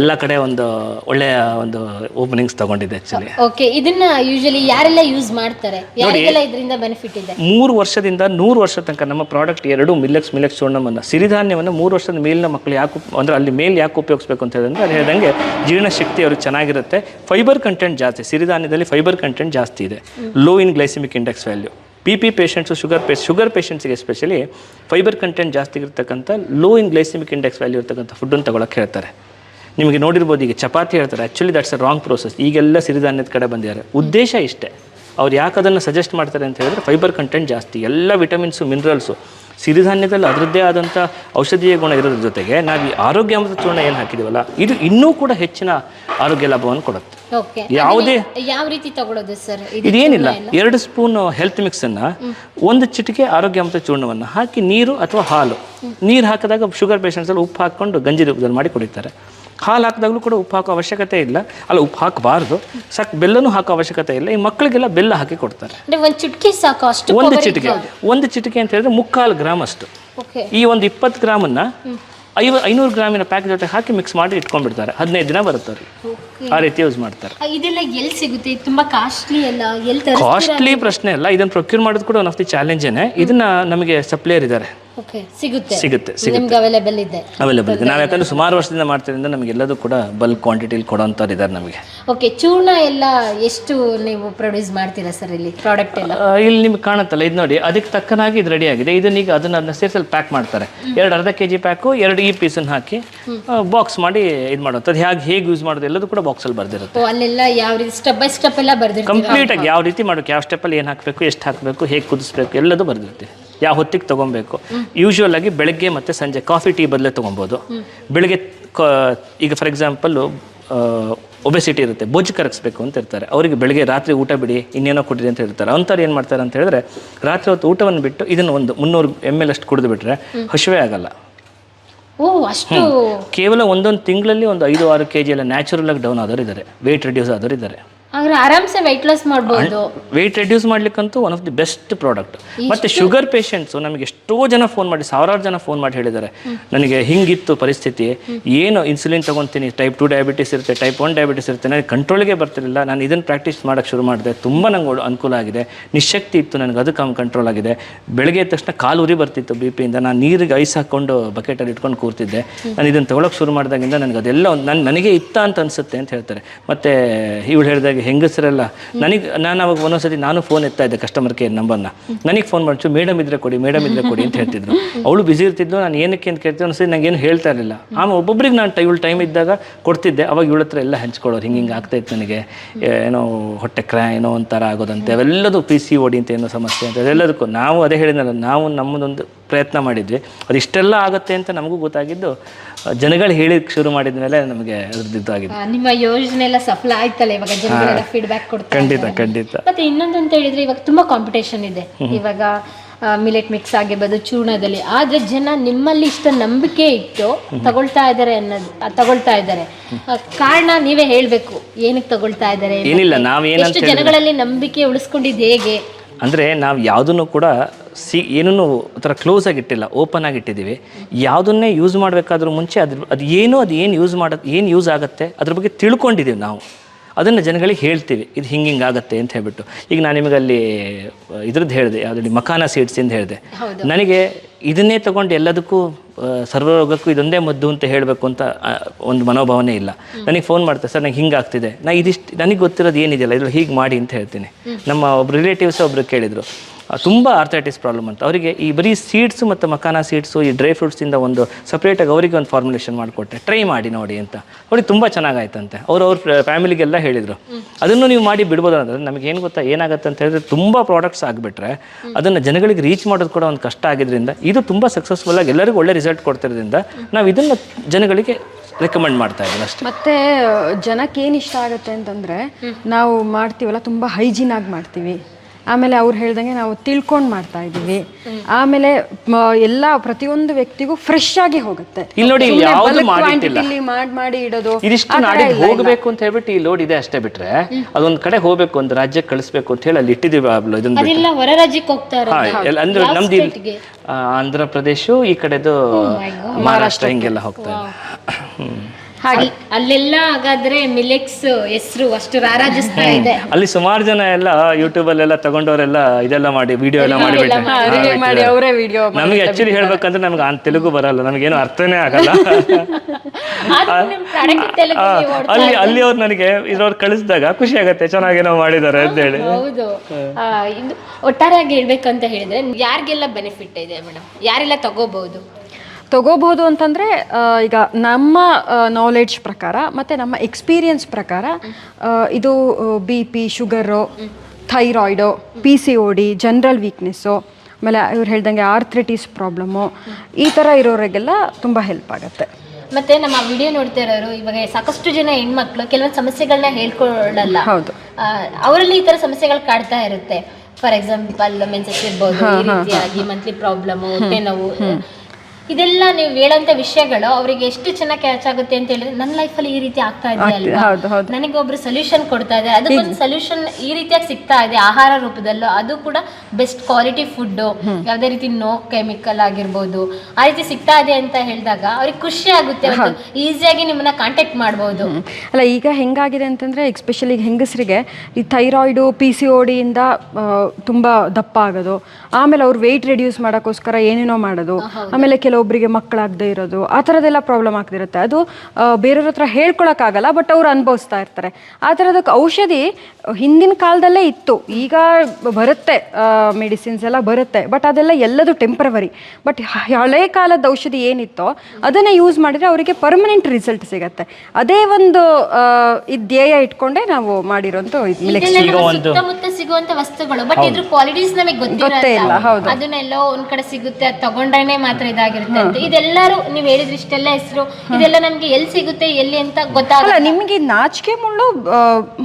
ಎಲ್ಲ ಕಡೆ ಒಂದು ಒಳ್ಳೆಯ ಒಂದು ಓಪನಿಂಗ್ಸ್ ತಗೊಂಡಿದೆ ಆಕ್ಚುಲಿ ಓಕೆ ಇದನ್ನ ಯೂಶಲಿ ಯಾರೆಲ್ಲ ಯೂಸ್ ಮಾಡ್ತಾರೆ? ಯಾರಿಗೆಲ್ಲ ಇದರಿಂದ ಬೆನಿಫಿಟ್ ಇದೆ? ಮೂರು ವರ್ಷದಿಂದ ನೂರು ವರ್ಷ ತನಕ ನಮ್ಮ ಪ್ರಾಡಕ್ಟ್ ಎರಡು ಮಿಲ್ಲಕ್ಸ್ ಮಿಲ್ಲಕ್ಸ್ ಚೂರ್ಣಮನ್ನು ಸಿರಿಧಾನ್ಯವನ್ನು ಮೂರು ವರ್ಷದ ಮೇಲಿನ ಮಕ್ಕಳು ಯಾಕೆ ಅಂದ್ರೆ ಅಲ್ಲಿ ಮೇಲೆ ಯಾಕೆ ಉಪಯೋಗಿಸ್ಬೇಕು ಅಂತ ಹೇಳಿದ್ರೆ ಅದು ಹೇಳ್ದಂಗೆ ಜೀರ್ಣಶಕ್ತಿ ಅವ್ರಿಗೆ ಚೆನ್ನಾಗಿರುತ್ತೆ. ಫೈಬರ್ ಕಂಟೆಂಟ್ ಜಾಸ್ತಿ, ಸಿರಿಧಾನ್ಯದಲ್ಲಿ ಫೈಬರ್ ಕಂಟೆಂಟ್ ಜಾಸ್ತಿ ಇದೆ. Low in glycemic index value P P patients sugar phase sugar ಪೇಷಂಟ್ಸ್ಗೆ ಎಸ್ಪೆಷಲಿ ಫೈಬರ್ ಕಂಟೆಂಟ್ ಜಾಸ್ತಿ ಇರತಕ್ಕಂಥ low in glycemic index value ಇರ್ತಕ್ಕಂಥ ಫುಡ್ಡನ್ನು ತಗೊಳಕ್ಕೆ ಹೇಳ್ತಾರೆ. ನಿಮಗೆ ನೋಡಿರ್ಬೋದು ಈಗ ಚಪಾತಿ ಹೇಳ್ತಾರೆ actually that's a wrong process ಈಗೆಲ್ಲ ಸಿರಿಧಾನ್ಯದ ಕಡೆ ಬಂದಿದ್ದಾರೆ. ಉದ್ದೇಶ ಇಷ್ಟೇ. ಅವ್ರು ಯಾಕೆ ಅದನ್ನು ಸಜೆಸ್ಟ್ ಮಾಡ್ತಾರೆ ಅಂತ ಹೇಳಿದ್ರೆ ಫೈಬರ್ ಕಂಟೆಂಟ್ ಜಾಸ್ತಿ, ಎಲ್ಲ ವಿಟಮಿನ್ಸು ಮಿನರಲ್ಸು ಸಿರಿಧಾನ್ಯದಲ್ಲಿ ಅದರದ್ದೇ ಆದಂಥ ಔಷಧೀಯ ಗುಣ ಇರೋದ್ರ ಜೊತೆಗೆ ನಾವು ಈ ಆರೋಗ್ಯ ಅಮೃತ ಚೂರ್ಣ ಏನು ಹಾಕಿದ್ದೀವಲ್ಲ ಇದು ಇನ್ನೂ ಕೂಡ ಹೆಚ್ಚಿನ ಆರೋಗ್ಯ ಲಾಭವನ್ನು ಕೊಡುತ್ತೆ. ಯಾವುದೇ ಯಾವ ರೀತಿ ತಗೊಳ್ಳೋದು ಸರ್? ಇದೇನಿಲ್ಲ ಎರಡು ಸ್ಪೂನ್ ಹೆಲ್ತ್ ಮಿಕ್ಸನ್ನು ಒಂದು ಚಿಟಿಕೆ ಆರೋಗ್ಯ ಅಮೃತ ಚೂರ್ಣವನ್ನು ಹಾಕಿ ನೀರು ಅಥವಾ ಹಾಲು. ನೀರು ಹಾಕಿದಾಗ ಶುಗರ್ ಪೇಷಂಟ್ಸಲ್ಲಿ ಉಪ್ಪು ಹಾಕ್ಕೊಂಡು ಗಂಜಿ ರೂಪದಲ್ಲಿ ಮಾಡಿ ಕುಡಿತಾರೆ. ಹಾಲು ಹಾಕಿದಾಗಲೂ ಕೂಡ ಉಪ್ಪು ಹಾಕೋ ಅವಶ್ಯಕತೆ ಇಲ್ಲ. ಅಲ್ಲ ಉಪ್ಪು ಹಾಕಬಾರ್ದು. ಸಾಕು ಬೆಲ್ಲನೂ ಹಾಕೋ ಅವಶ್ಯಕತೆ ಇಲ್ಲ. ಈ ಮಕ್ಕಳಿಗೆಲ್ಲ ಬೆಲ್ಲ ಹಾಕಿ ಕೊಡ್ತಾರೆ. ಅಂದ್ರೆ ಒಂದು ಚುಟ್ಕಿ ಸಾಕು ಅಷ್ಟು ಒಂದು ಚಿಟಿಕೆ ಒಂದು ಚಿಟಿಕೆ ಅಂತ ಹೇಳಿದ್ರೆ ಮುಕ್ಕಾಲು ಗ್ರಾಮ್ ಅಷ್ಟು. ಈ ಒಂದು ಇಪ್ಪತ್ತು ಗ್ರಾಮನ್ನು ಐವ ಐನೂರು ಗ್ರಾಮಿನ ಪ್ಯಾಕ್ ಜೊತೆ ಹಾಕಿ ಮಿಕ್ಸ್ ಮಾಡಿ ಇಟ್ಕೊಂಡ್ಬಿಡ್ತಾರೆ. ಹದಿನೈದು ದಿನ ಬರುತ್ತೆ ಅವ್ರಿಗೆ. ಆ ರೀತಿ ಯೂಸ್ ಮಾಡ್ತಾರೆ. ಇದೆಲ್ಲ ಎಲ್ಲಿ ಸಿಗುತ್ತೆ? ತುಂಬಾ ಕಾಸ್ಟ್ಲಿ ಅಲ್ಲ? ಎಲ್ಲಿ ಕಾಸ್ಟ್ಲಿ ಪ್ರಶ್ನೆ ಅಲ್ಲ. ಇದನ್ನು ಪ್ರೊಕ್ಯೂರ್ ಮಾಡೋದು ಕೂಡ ಒನ್ ಆಫ್ ದಿ ಚಾಲೆಂಜೇನೆ ಇದನ್ನ ನಮಗೆ ಸಪ್ಲೈಯರ್ ಇದ್ದಾರೆ. ಓಕೆ ಸಿಗುತ್ತೆ. ಸಿಗುತ್ತೆ ಅವೈಲೇಬಲ್ ಇದೆ. ಅವೈಲೇಬಲ್ ಇದೆ. ನಾವು ಯಾಕಂದ್ರೆ ಸುಮಾರು ವರ್ಷದಿಂದ ಮಾಡ್ತಿರೋದ್ರಿಂದ ನಮಗೆಲ್ಲದೂ ಕೂಡ ಬಲ್ಕ್ ಕ್ವಾಂಟಿಟಿಲಿ ಕೊಡೋಂಥವ್ರು ಇದ್ದಾರೆ ನಮಗೆ. ಓಕೆ ಚೂರ್ಣ ಎಲ್ಲ ಎಷ್ಟು ನೀವು ಪ್ರೊಡ್ಯೂಸ್ ಮಾಡ್ತೀರಾ ಸರ್ ಇಲ್ಲಿ ಪ್ರಾಡಕ್ಟ್ ಎಲ್ಲ? ಇಲ್ಲಿ ನಿಮ್ಗೆ ಕಾಣುತ್ತಲ್ಲ ಇದು ನೋಡಿ ಅದಕ್ಕೆ ತಕ್ಕನಾಗಿ ಇದು ರೆಡಿ ಆಗಿದೆ. ಇದನ್ನ ಈಗ ಅದನ್ನ ಅದನ್ನ ಸೇರಿಸಲ್ಲಿ ಪ್ಯಾಕ್ ಮಾಡ್ತಾರೆ. ಎರಡು ಅರ್ಧ ಕೆ ಜಿ ಪ್ಯಾಕು ಎರಡು ಈ ಪೀಸನ್ನು ಹಾಕಿ ಬಾಕ್ಸ್ ಮಾಡಿ ಇದು ಅದು ಹೇಗೆ ಹೇಗೆ ಯೂಸ್ ಮಾಡೋದು ಎಲ್ಲದೂ ಕೂಡ ಬಾಕ್ಸಲ್ಲಿ ಬರ್ದಿರುತ್ತೆ. ಅಲ್ಲೆಲ್ಲ ಯಾವ ರೀತಿ ಸ್ಟೆಪ್ ಬೈ ಸ್ಟೆಪ್ ಎಲ್ಲ ಬರ್ದಿರುತ್ತೆ ಕಂಪ್ಲೀಟ್ ಆಗಿ ಯಾವ ರೀತಿ ಮಾಡೋಕೆ ಯಾವ ಸ್ಟೆಪ್ಪಲ್ಲಿ ಏನು ಹಾಕಬೇಕು ಎಷ್ಟು ಹಾಕಬೇಕು ಹೇಗೆ ಕುದಿಸ್ಬೇಕು ಎಲ್ಲದೂ ಬರ್ದಿರುತ್ತೆ. ಯಾವ ಹೊತ್ತಿಗೆ ತೊಗೊಬೇಕು? ಯೂಶುವಲ್ ಆಗಿ ಬೆಳಗ್ಗೆ ಮತ್ತು ಸಂಜೆ ಕಾಫಿ ಟೀ ಬದಲೇ ತೊಗೊಬೋದು. ಬೆಳಗ್ಗೆ ಈಗ ಫಾರ್ ಎಕ್ಸಾಂಪಲ್ಲು ಒಬೆಸಿಟಿ ಇರುತ್ತೆ ಬೊಜ್ಜು ಕರಗಿಸ್ಬೇಕು ಅಂತ ಇರ್ತಾರೆ. ಅವರಿಗೆ ಬೆಳಗ್ಗೆ ರಾತ್ರಿ ಊಟ ಬಿಡಿ ಇನ್ನೇನೋ ಕೊಡಿರಿ ಅಂತ ಹೇಳ್ತಾರೆ. ಅಂಥವ್ರು ಏನು ಮಾಡ್ತಾರೆ ಅಂತ ಹೇಳಿದ್ರೆ ರಾತ್ರಿ ಹೊತ್ತು ಊಟವನ್ನು ಬಿಟ್ಟು ಇದನ್ನು ಒಂದು ಮುನ್ನೂರು ಎಂ ಎಲ್ ಅಷ್ಟು ಕುಡಿದು ಬಿಟ್ರೆ ಹಸಿವೆ ಆಗಲ್ಲ. ಓ ಅಷ್ಟು ಕೇವಲ ಒಂದೊಂದು ತಿಂಗಳಲ್ಲಿ ಒಂದು ಐದು ಆರು ಕೆ ಜಿ ಎಲ್ಲ ನ್ಯಾಚುರಲ್ ಆಗಿ ಡೌನ್ ಆದವರು ಇದ್ದಾರೆ ವೆಯ್ಟ್ ರಿಡ್ಯೂಸ್ ಆದವರು ಇದ್ದಾರೆ ಆರಾಮ್ಸೆ ವೆಯ್ಟ್ ಲಾಸ್ ಮಾಡ್ಬೋದು. Weight reduce ಮಾಡ್ಲಿಕ್ಕಂತೂ one of the best product ಮತ್ತೆ ಶುಗರ್ ಪೇಷಂಟ್ಸ್ ನಮಗೆ ಎಷ್ಟೋ ಜನ ಫೋನ್ ಮಾಡಿ ಸಾವಿರಾರು ಜನ ಫೋನ್ ಮಾಡಿ ಹೇಳಿದ್ದಾರೆ. ನನಗೆ ಹಿಂಗಿತ್ತು ಪರಿಸ್ಥಿತಿ. ಏನು ಇನ್ಸುಲಿನ್ ತಗೊತೀನಿ ಟೈಪ್ ಟು ಡಯಾಬಿಟಿಸ್ ಇರುತ್ತೆ ಟೈಪ್ ಒನ್ ಡಯಾಬಿಟಿಸ್ ಇರುತ್ತೆ ನನಗೆ ಕಂಟ್ರೋಲ್ಗೆ ಬರ್ತಿರಲಿಲ್ಲ. ನಾನು ಇದನ್ನು ಪ್ರಾಕ್ಟೀಸ್ ಮಾಡೋಕ್ಕೆ ಶುರು ಮಾಡಿದೆ. ತುಂಬ ನಂಗೆ ಒಳ್ಳೆ ಅನುಕೂಲ ಆಗಿದೆ. ನಿಶಕ್ತಿ ಇತ್ತು ನನಗೆ ಅದು ಕಮ್ ಕಂಟ್ರೋಲ್ ಆಗಿದೆ. ಬೆಳಗ್ಗೆ ಎದ್ದ ತಕ್ಷಣ ಕಾಲು ಉರಿ ಬರ್ತಿತ್ತು ಬಿ ಪಿಯಿಂದ ನಾನು ನೀರಿಗೆ ಐಸ್ ಹಾಕ್ಕೊಂಡು ಬಕೆಟಲ್ಲಿ ಇಟ್ಕೊಂಡು ಕೂರ್ತಿದ್ದೆ. ನಾನು ಇದನ್ನು ತಗೊಳಕ್ಕೆ ಶುರು ಮಾಡಿದಾಗಿಂದ ನನಗೆ ಅದೆಲ್ಲ ಒಂದು ನನ್ನ ನನಗೆ ಇತ್ತ ಅಂತ ಅನಿಸುತ್ತೆ ಅಂತ ಹೇಳ್ತಾರೆ. ಮತ್ತು ಇವಳು ಹೇಳಿದಾಗ ಹೆಂಗಸರೆಲ್ಲ, ನನಗೆ, ನಾನು ಅವಾಗ ಒಂದೊಂದ್ಸತಿ ನಾನು ಫೋನ್ ಎತ್ತಾ ಇದ್ದೆ ಕಸ್ಟಮರ್ ಕೇರ್ ನಂಬರ್ನ. ನನಗೆ ಫೋನ್ ಮಾಡಿಸು ಮೇಡಮ್ ಇದ್ರೆ ಕೊಡಿ ಮೇಡಮ್ ಇದ್ರೆ ಕೊಡಿ ಅಂತ ಹೇಳ್ತಿದ್ರು. ಅವಳು ಬಿಸಿ ಇರ್ತಿದ್ಲು, ನಾನು ಏನಕ್ಕೆ ಅಂತ ಕೇಳ್ತಿದ್ದೆ ಒಂದ್ಸತಿ ನಂಗೆ ಏನು ಹೇಳ್ತಾ ಇರಲಿಲ್ಲ. ಆಮೇಲೆ ಒಬ್ಬೊಬ್ರಿಗೆ ನಾನು ಇವಳು ಟೈಮ್ ಇದ್ದಾಗ ಕೊಡ್ತಿದ್ದೆ. ಅವಾಗ ಇವಳ ಹತ್ರ ಎಲ್ಲ ಹಂಚ್ಕೊಳ್ಳೋರು, ಹಿಂಗೆ ಹಿಂಗೆ ಆಗ್ತಾ ಇತ್ತು ನನಗೆ. ಏನೋ ಹೊಟ್ಟೆ ಕ್ರಾ, ಏನೋ ಒಂಥರ ಆಗೋದಂತೆ, ಅವೆಲ್ಲದು ಪಿ ಸಿ ಓಡಿ ಅಂತ ಏನೋ ಸಮಸ್ಯೆ ಅಂತ ಅದೆಲ್ಲದಕ್ಕೂ ನಾವು ಅದೇ ಹೇಳಿದ್ನಲ್ಲ, ನಾವು ನಮ್ಮದೊಂದು ಪ್ರಯತ್ನ ಮಾಡಿದ್ವಿ. ಅದು ಇಷ್ಟೆಲ್ಲ ಆಗುತ್ತೆ ಅಂತ ನಮಗೂ ಗೊತ್ತಾಗಿದ್ದು ಜನಗಳು ಹೇಳಿ ಶುರು ಮಾಡಿದ ಮೇಲೆ ನಮಗೆ ನಿಮ್ಮ ಯೋಜನೆ ಎಲ್ಲ ಸಫಲ ಆಯ್ತಲ್ಲ ಇವಾಗ ಜನಗಳೆಲ್ಲ ಫೀಡ್ಬ್ಯಾಕ್ ಕೊಡ್ತಾರೆ ಖಂಡಿತ ಖಂಡಿತ. ಮತ್ತೆ ಇನ್ನೊಂದು ಅಂತ ಹೇಳಿದ್ರೆ ಇವಾಗ ತುಂಬಾ ಕಾಂಪಿಟೇಷನ್ ಇದೆ. ಇವಾಗ ಮಿಲೆಟ್ ಮಿಕ್ಸ್ ಆಗಿರ್ಬೋದು ಚೂರ್ಣದಲ್ಲಿ. ಆದ್ರೆ ಜನ ನಿಮ್ಮಲ್ಲಿ ಇಷ್ಟ ನಂಬಿಕೆ ಇಟ್ಟು ತಗೊಳ್ತಾ ಇದ್ದಾರೆ ಅನ್ನೋದು ತಗೊಳ್ತಾ ಇದ್ದಾರೆ. ಕಾರಣ ನೀವೇ ಹೇಳ್ಬೇಕು ಏನಕ್ಕೆ ತಗೊಳ್ತಾ ಇದ್ದಾರೆ ಏನಿಲ್ಲ ಜನಗಳಲ್ಲಿ ನಂಬಿಕೆ ಉಳಿಸ್ಕೊಂಡಿದ್ದು ಹೇಗೆ? ಅಂದರೆ ನಾವು ಯಾವುದನ್ನು ಕೂಡ ಸಿ ಏನೂ ಒಂಥರ ಕ್ಲೋಸ್ ಆಗಿಟ್ಟಿಲ್ಲ ಓಪನ್ ಆಗಿಟ್ಟಿದ್ದೀವಿ ಯಾವುದನ್ನೇ ಯೂಸ್ ಮಾಡಬೇಕಾದ್ರೂ ಮುಂಚೆ ಅದ್ರ ಅದು ಏನು ಅದು ಏನು ಯೂಸ್ ಮಾಡೋದು ಏನು ಯೂಸ್ ಆಗುತ್ತೆ ಅದ್ರ ಬಗ್ಗೆ ತಿಳ್ಕೊಂಡಿದ್ದೀವಿ ನಾವು. ಅದನ್ನು ಜನಗಳಿಗೆ ಹೇಳ್ತೀವಿ ಇದು ಹಿಂಗೆ ಹಿಂಗೆ ಆಗುತ್ತೆ ಅಂತ ಹೇಳ್ಬಿಟ್ಟು. ಈಗ ನಾನು ನಿಮಗೆ ಅಲ್ಲಿ ಇದ್ರದ್ದು ಹೇಳಿದೆ ಯಾವುದ್ರಲ್ಲಿ ಸೀಡ್ಸ್ ಅಂತ ಹೇಳಿದೆ. ನನಗೆ ಇದನ್ನೇ ತಗೊಂಡು ಎಲ್ಲದಕ್ಕೂ ಸರ್ವರೋಗಕ್ಕೂ ಇದೊಂದೇ ಮದ್ದು ಅಂತ ಹೇಳಬೇಕು ಅಂತ ಒಂದು ಮನೋಭಾವನೆ ಇಲ್ಲ. ನನಗೆ ಫೋನ್ ಮಾಡ್ತಾರೆ ಸರ್ ನಂಗೆ ಹಿಂಗಾಗ್ತಿದೆ ನಾ ಇದಿಷ್ಟು ನನಗೆ ಗೊತ್ತಿರೋದು ಏನಿದೆಯಲ್ಲ ಇದ್ರಲ್ಲಿ ಹೀಗೆ ಮಾಡಿ ಅಂತ ಹೇಳ್ತೀನಿ. ನಮ್ಮ ಒಬ್ರು ರಿಲೇಟಿವ್ಸ್ ಒಬ್ರು ಕೇಳಿದರು. ತುಂಬ ಆರ್ಥೈಟಿಸ್ ಪ್ರಾಬ್ಲಮ್ ಅಂತ. ಅವರಿಗೆ ಈ ಬರೀ ಸೀಡ್ಸ್ ಮತ್ತು ಮಕಾನ ಸೀಡ್ಸು ಈ ಡ್ರೈ ಫ್ರೂಟ್ಸಿಂದ ಒಂದು ಸಪ್ರೇಟಾಗಿ ಅವರಿಗೆ ಒಂದು ಫಾರ್ಮುಲೇಷನ್ ಮಾಡಿಕೊಟ್ಟೆ ಟ್ರೈ ಮಾಡಿ ನೋಡಿ ಅಂತ. ಅವ್ರಿಗೆ ತುಂಬ ಚೆನ್ನಾಗಾಯ್ತಂತೆ. ಅವರು ಅವ್ರ ಫ್ಯಾಮಿಲಿಗೆಲ್ಲ ಹೇಳಿದರು. ಅದನ್ನು ನೀವು ಮಾಡಿ ಬಿಡ್ಬೋದು ಅಂದರೆ ನಮಗೆ ಏನು ಗೊತ್ತಾ, ಏನಾಗುತ್ತೆ ಅಂತ ಹೇಳಿದ್ರೆ ತುಂಬ ಪ್ರಾಡಕ್ಟ್ಸ್ ಆಗಿಬಿಟ್ರೆ ಅದನ್ನು ಜನಗಳಿಗೆ ರೀಚ್ ಮಾಡೋದು ಕೂಡ ಒಂದು ಕಷ್ಟ ಆಗಿದ್ದರಿಂದ ಇದು ತುಂಬ ಸಕ್ಸಸ್ಫುಲ್ ಆಗಿ ಎಲ್ಲರಿಗೂ ಒಳ್ಳೆ ರಿಸಲ್ಟ್ ಕೊಡ್ತಿರೋದ್ರಿಂದ ನಾವು ಇದನ್ನು ಜನಗಳಿಗೆ ರೆಕಮೆಂಡ್ ಮಾಡ್ತಾ ಇದ್ದೀವಿ ಅಷ್ಟೇ. ಮತ್ತೆ ಜನಕ್ಕೆ ಏನು ಇಷ್ಟ ಆಗುತ್ತೆ ಅಂತಂದರೆ ನಾವು ಮಾಡ್ತೀವಲ್ಲ, ತುಂಬ ಹೈಜೀನಾಗಿ ಮಾಡ್ತೀವಿ. ಆಮೇಲೆ ಅವ್ರು ಹೇಳ್ದಂಗೆ ನಾವು ತಿಳ್ಕೊಂಡು ಮಾಡ್ತಾ ಇದ್ದೀವಿ ಆಮೇಲೆ ಮ- ಎಲ್ಲ ಪ್ರತಿಯೊಂದು ವ್ಯಕ್ತಿಗೂ ಫ್ರೆಶ್ ಆಗಿ ಹೋಗುತ್ತೆ ಇಲ್ಲಿ ನೋಡಿ, ಇಲ್ಲಿ ಯಾವ್ದು ಮಾಡಿಟ್ಟಿಲ್ಲ. ಕ್ವಾಂಟಿಟಿಲಿ ಮಾಡಿ ಮಾಡಿ ಇಡೋದು ಇದಿಷ್ಟು ನಾಳೆ ಹೋಗ್ಬೇಕು ಅಂತ ಹೇಳ್ಬಿಟ್ಟು ಈ ಲೋಡ್ ಇದೆ ಅಷ್ಟೇ ಬಿಟ್ರೆ ಅದೊಂದ್ ಕಡೆ ಹೋಗ್ಬೇಕು ಅಂತ ರಾಜ್ಯಕ್ಕೆ ಕಳಿಸ್ಬೇಕು ಅಂತ ಹೇಳಿ ಅಲ್ಲಿ ಇಟ್ಟಿದೀವಿ ಆ ಇದನ್ನ ಬಿಟ್ಟು. ಅದೆಲ್ಲ ಹೊರ ರಾಜ್ಯಕ್ಕೆ ಹೋಗ್ತಾ ಹಾ ಇರೋದು ಎಲ್ಲ ಅಂದ್ರೆ ಯಾವ ನಮ್ದು ಇಲ್ಲಿ, state ಗೆ? ಆ, ಆಂಧ್ರ ಪ್ರದೇಶ ಈ ಕಡೆದು ಮಹಾರಾಷ್ಟ್ರ ಹಿಂಗೆಲ್ಲ ಹೋಗ್ತಾರೆ ಇದೆ ಹ್ಮ್. ಅಲ್- ಅಲ್ಲೆಲ್ಲ ಹಾಗಾದ್ರೆ ಮಿಲೆಕ್ಸ್ ಹೆಸರು ಅಷ್ಟು ರಾರಾಜಿಸ್ತಾ ಇದೆ. ಅಲ್ಲಿ ಸುಮಾರು ಜನ ಎಲ್ಲ ಯೂಟ್ಯೂಬ್ ಅಲ್ಲೆಲ್ಲ ತಗೊಂಡವರೆಲ್ಲ ಇದೆಲ್ಲ ಮಾಡಿ ವಿಡಿಯೋ ಎಲ್ಲ ಮಾಡಿ ಅವರೇ ವಿಡಿಯೋ ನಮಗೆ ಆಕ್ಚುಲಿ ಹೇಳ್ಬೇಕಂದ್ರೆ ನಮ್ಗೆ ಆ ತೆಲುಗು ಬರಲ್ಲ ನಮಗೇನು ಅರ್ಥನೇ ಆಗಲ್ಲ. ಅಲ್ಲಿ ಅಲ್ಲಿ ಅವ್ರು ನನಗೆ ಇದ್ರವ್ರು ಕಳಿಸಿದಾಗ ಖುಷಿ ಆಗತ್ತೆ ಚೆನ್ನಾಗೇನೋ ಮಾಡಿದ್ದಾರೆ ಅಂತ ಹೇಳಿ. ಹೌದು ಒಟ್ಟಾರೆಯಾಗಿ ಹೇಳ್ಬೇಕಂತ ಹೇಳಿದ್ರೆ ಯಾರಿಗೆಲ್ಲ ಬೆನಿಫಿಟ್ ಇದೆ ಮೇಡಮ್ ಯಾರೆಲ್ಲ ತಗೋಬಹುದು? ತಗೋಬಹುದು ಅಂತಂದ್ರೆ ಈಗ ನಮ್ಮ ನಾಲೆಡ್ಜ್ ಪ್ರಕಾರ ಮತ್ತೆ ನಮ್ಮ ಎಕ್ಸ್ಪೀರಿಯನ್ಸ್ ಪ್ರಕಾರ ಇದು B P sugar thyroid P C O D general weakness ಆಮೇಲೆ ಇವ್ರು ಹೇಳ್ದಂಗೆ ಆರ್ಥ್ರಿಟಿಸ್ ಪ್ರಾಬ್ಲಮ್ಮು ಈ ಥರ ಇರೋರಿಗೆಲ್ಲ ತುಂಬ ಹೆಲ್ಪ್ ಆಗುತ್ತೆ. ಮತ್ತೆ ನಮ್ಮ ವಿಡಿಯೋ ನೋಡ್ತಾ ಇರೋರು ಇವಾಗ ಸಾಕಷ್ಟು ಜನ ಹೆಣ್ಮಕ್ಳು ಕೆಲವೊಂದು ಸಮಸ್ಯೆಗಳನ್ನ ಹೇಳ್ಕೊಳ್ಳಲ್ಲ. ಹೌದು. ಅವರಲ್ಲಿ ಈ ತರ ಸಮಸ್ಯೆಗಳು ಕಾಡ್ತಾ ಇರುತ್ತೆ. ಫಾರ್ ಎಕ್ಸಾಂಪಲ್ ಮೆನ್ಸಸ್ ಇರ್ಬೋದು ಈ ರೀತಿಯಾಗಿ ಮಂತ್ಲಿ ಪ್ರಾಬ್ಲಮ್ ಹೊಟ್ಟೆ ನೋವು ಇದೆಲ್ಲ ನೀವು ಹೇಳಂತ ವಿಷಯಗಳು ಅವರಿಗೆ ಎಷ್ಟು ಚೆನ್ನಾಗಿ ಕ್ಯಾಚ್ ಆಗುತ್ತೆ ಅಂತ ಹೇಳಿದ್ರೆ ನನ್ನ ಲೈಫಲ್ಲಿ ಈ ರೀತಿ ಆಗ್ತಾ ಇದೆ ಅಲ್ವಾ? ನನಗೆ ಒಬ್ರು ಸೊಲ್ಯೂಷನ್ ಕೊಡ್ತಾ ಇದೆ. ಅದಕ್ಕೊಂದು ಸೊಲ್ಯೂಷನ್ ಈ ರೀತಿಯಾಗಿ ಸಿಗ್ತಾ ಇದೆ ಆಹಾರ ರೂಪದಲ್ಲೂ. ಅದು ಕೂಡ ಬೆಸ್ಟ್ ಕ್ವಾಲಿಟಿ ಫುಡ್ ಯಾವ್ದೇ ರೀತಿ ನೋ ಕೆಮಿಕಲ್ ಆಗಿರ್ಬೋದು. ಆ ರೀತಿ ಸಿಗ್ತಾ ಇದೆ ಅಂತ ಹೇಳಿದಾಗ ಅವ್ರಿಗೆ ಖುಷಿ ಆಗುತ್ತೆ. ಈಸಿಯಾಗಿ ನಿಮ್ಮನ್ನ ಕಾಂಟ್ಯಾಕ್ಟ್ ಮಾಡಬಹುದು. ಅಲ್ಲ ಈಗ ಹೆಂಗಾಗಿದೆ ಅಂತಂದ್ರೆ ಎಕ್ಸ್ಪೆಷಲಿ ಹೆಂಗಸರಿಗೆ ಈ ಥೈರಾಯ್ಡು ಪಿ ಸಿ ಓ ಡಿಯಿಂದ ತುಂಬಾ ದಪ್ಪ ಆಗೋದು. ಆಮೇಲೆ ಅವ್ರು ವೆಯ್ಟ್ ರೆಡ್ಯೂಸ್ ಮಾಡೋಕ್ಕೋಸ್ಕರ ಏನೇನೋ ಮಾಡೋದು. ಆಮೇಲೆ ಕೆಲವೊಬ್ಬರಿಗೆ ಮಕ್ಕಳಾಗದೇ ಇರೋದು, ಆ ಥರದ್ದೆಲ್ಲ ಪ್ರಾಬ್ಲಮ್ ಆಗ್ತಿರುತ್ತೆ. ಅದು ಬೇರೆಯವ್ರ ಹತ್ರ ಹೇಳ್ಕೊಳಕ್ಕಾಗಲ್ಲ ಬಟ್ ಅವ್ರು ಅನುಭವಿಸ್ತಾ ಇರ್ತಾರೆ. ಆ ಥರದಕ್ಕೆ ಔಷಧಿ ಹಿಂದಿನ ಕಾಲದಲ್ಲೇ ಇತ್ತು. ಈಗ ಬರುತ್ತೆ ಮೆಡಿಸಿನ್ಸ್ ಎಲ್ಲ ಬರುತ್ತೆ ಬಟ್ ಅದೆಲ್ಲ ಎಲ್ಲದು ಟೆಂಪ್ರವರಿ ಬಟ್ ಹಳೆ ಕಾಲದ ಔಷಧಿ ಏನಿತ್ತೋ ಅದನ್ನು ಯೂಸ್ ಮಾಡಿದರೆ ಅವರಿಗೆ ಪರ್ಮನೆಂಟ್ ರಿಸಲ್ಟ್ ಸಿಗತ್ತೆ. ಅದೇ ಒಂದು ಆ, ಈ ಧ್ಯೇಯ ಇಟ್ಕೊಂಡೇ ನಾವು ಮಾಡಿರೋಂಥ ಸಿಗುವಂತ ವಸ್ತುಗಳು ಬಟ್ ಇದ್ರ ಕ್ವಾಲಿಟೀಸ್ ನಮಗೆ ಗೊತ್ತೇ ಇಲ್ಲ, ಗೊತ್ತಿರಲ್ಲ ಹೌದು. ಅದನ್ನೆಲ್ಲೋ ಒಂದ್ ಕಡೆ ಸಿಗುತ್ತೆ ಅದು ತಗೊಂಡ್ರೇನೆ ಮಾತ್ರ ಇದಾಗಿರುತ್ತೆ ಅಂತ. ಇದೆಲ್ಲರೂ ನೀವು ಹೇಳಿದ್ರೆ ಇಷ್ಟೆಲ್ಲ ಹೆಸರು. ಇದೆಲ್ಲ ನಮ್ಗೆ ಎಲ್ಲಿ ಸಿಗುತ್ತೆ ಎಲ್ಲಿ ಅಂತ ಗೊತ್ತಾಗಲ್ಲ. ನಿಮಗೆ ನಾಚಿಕೆ ಮುಳ್ಳು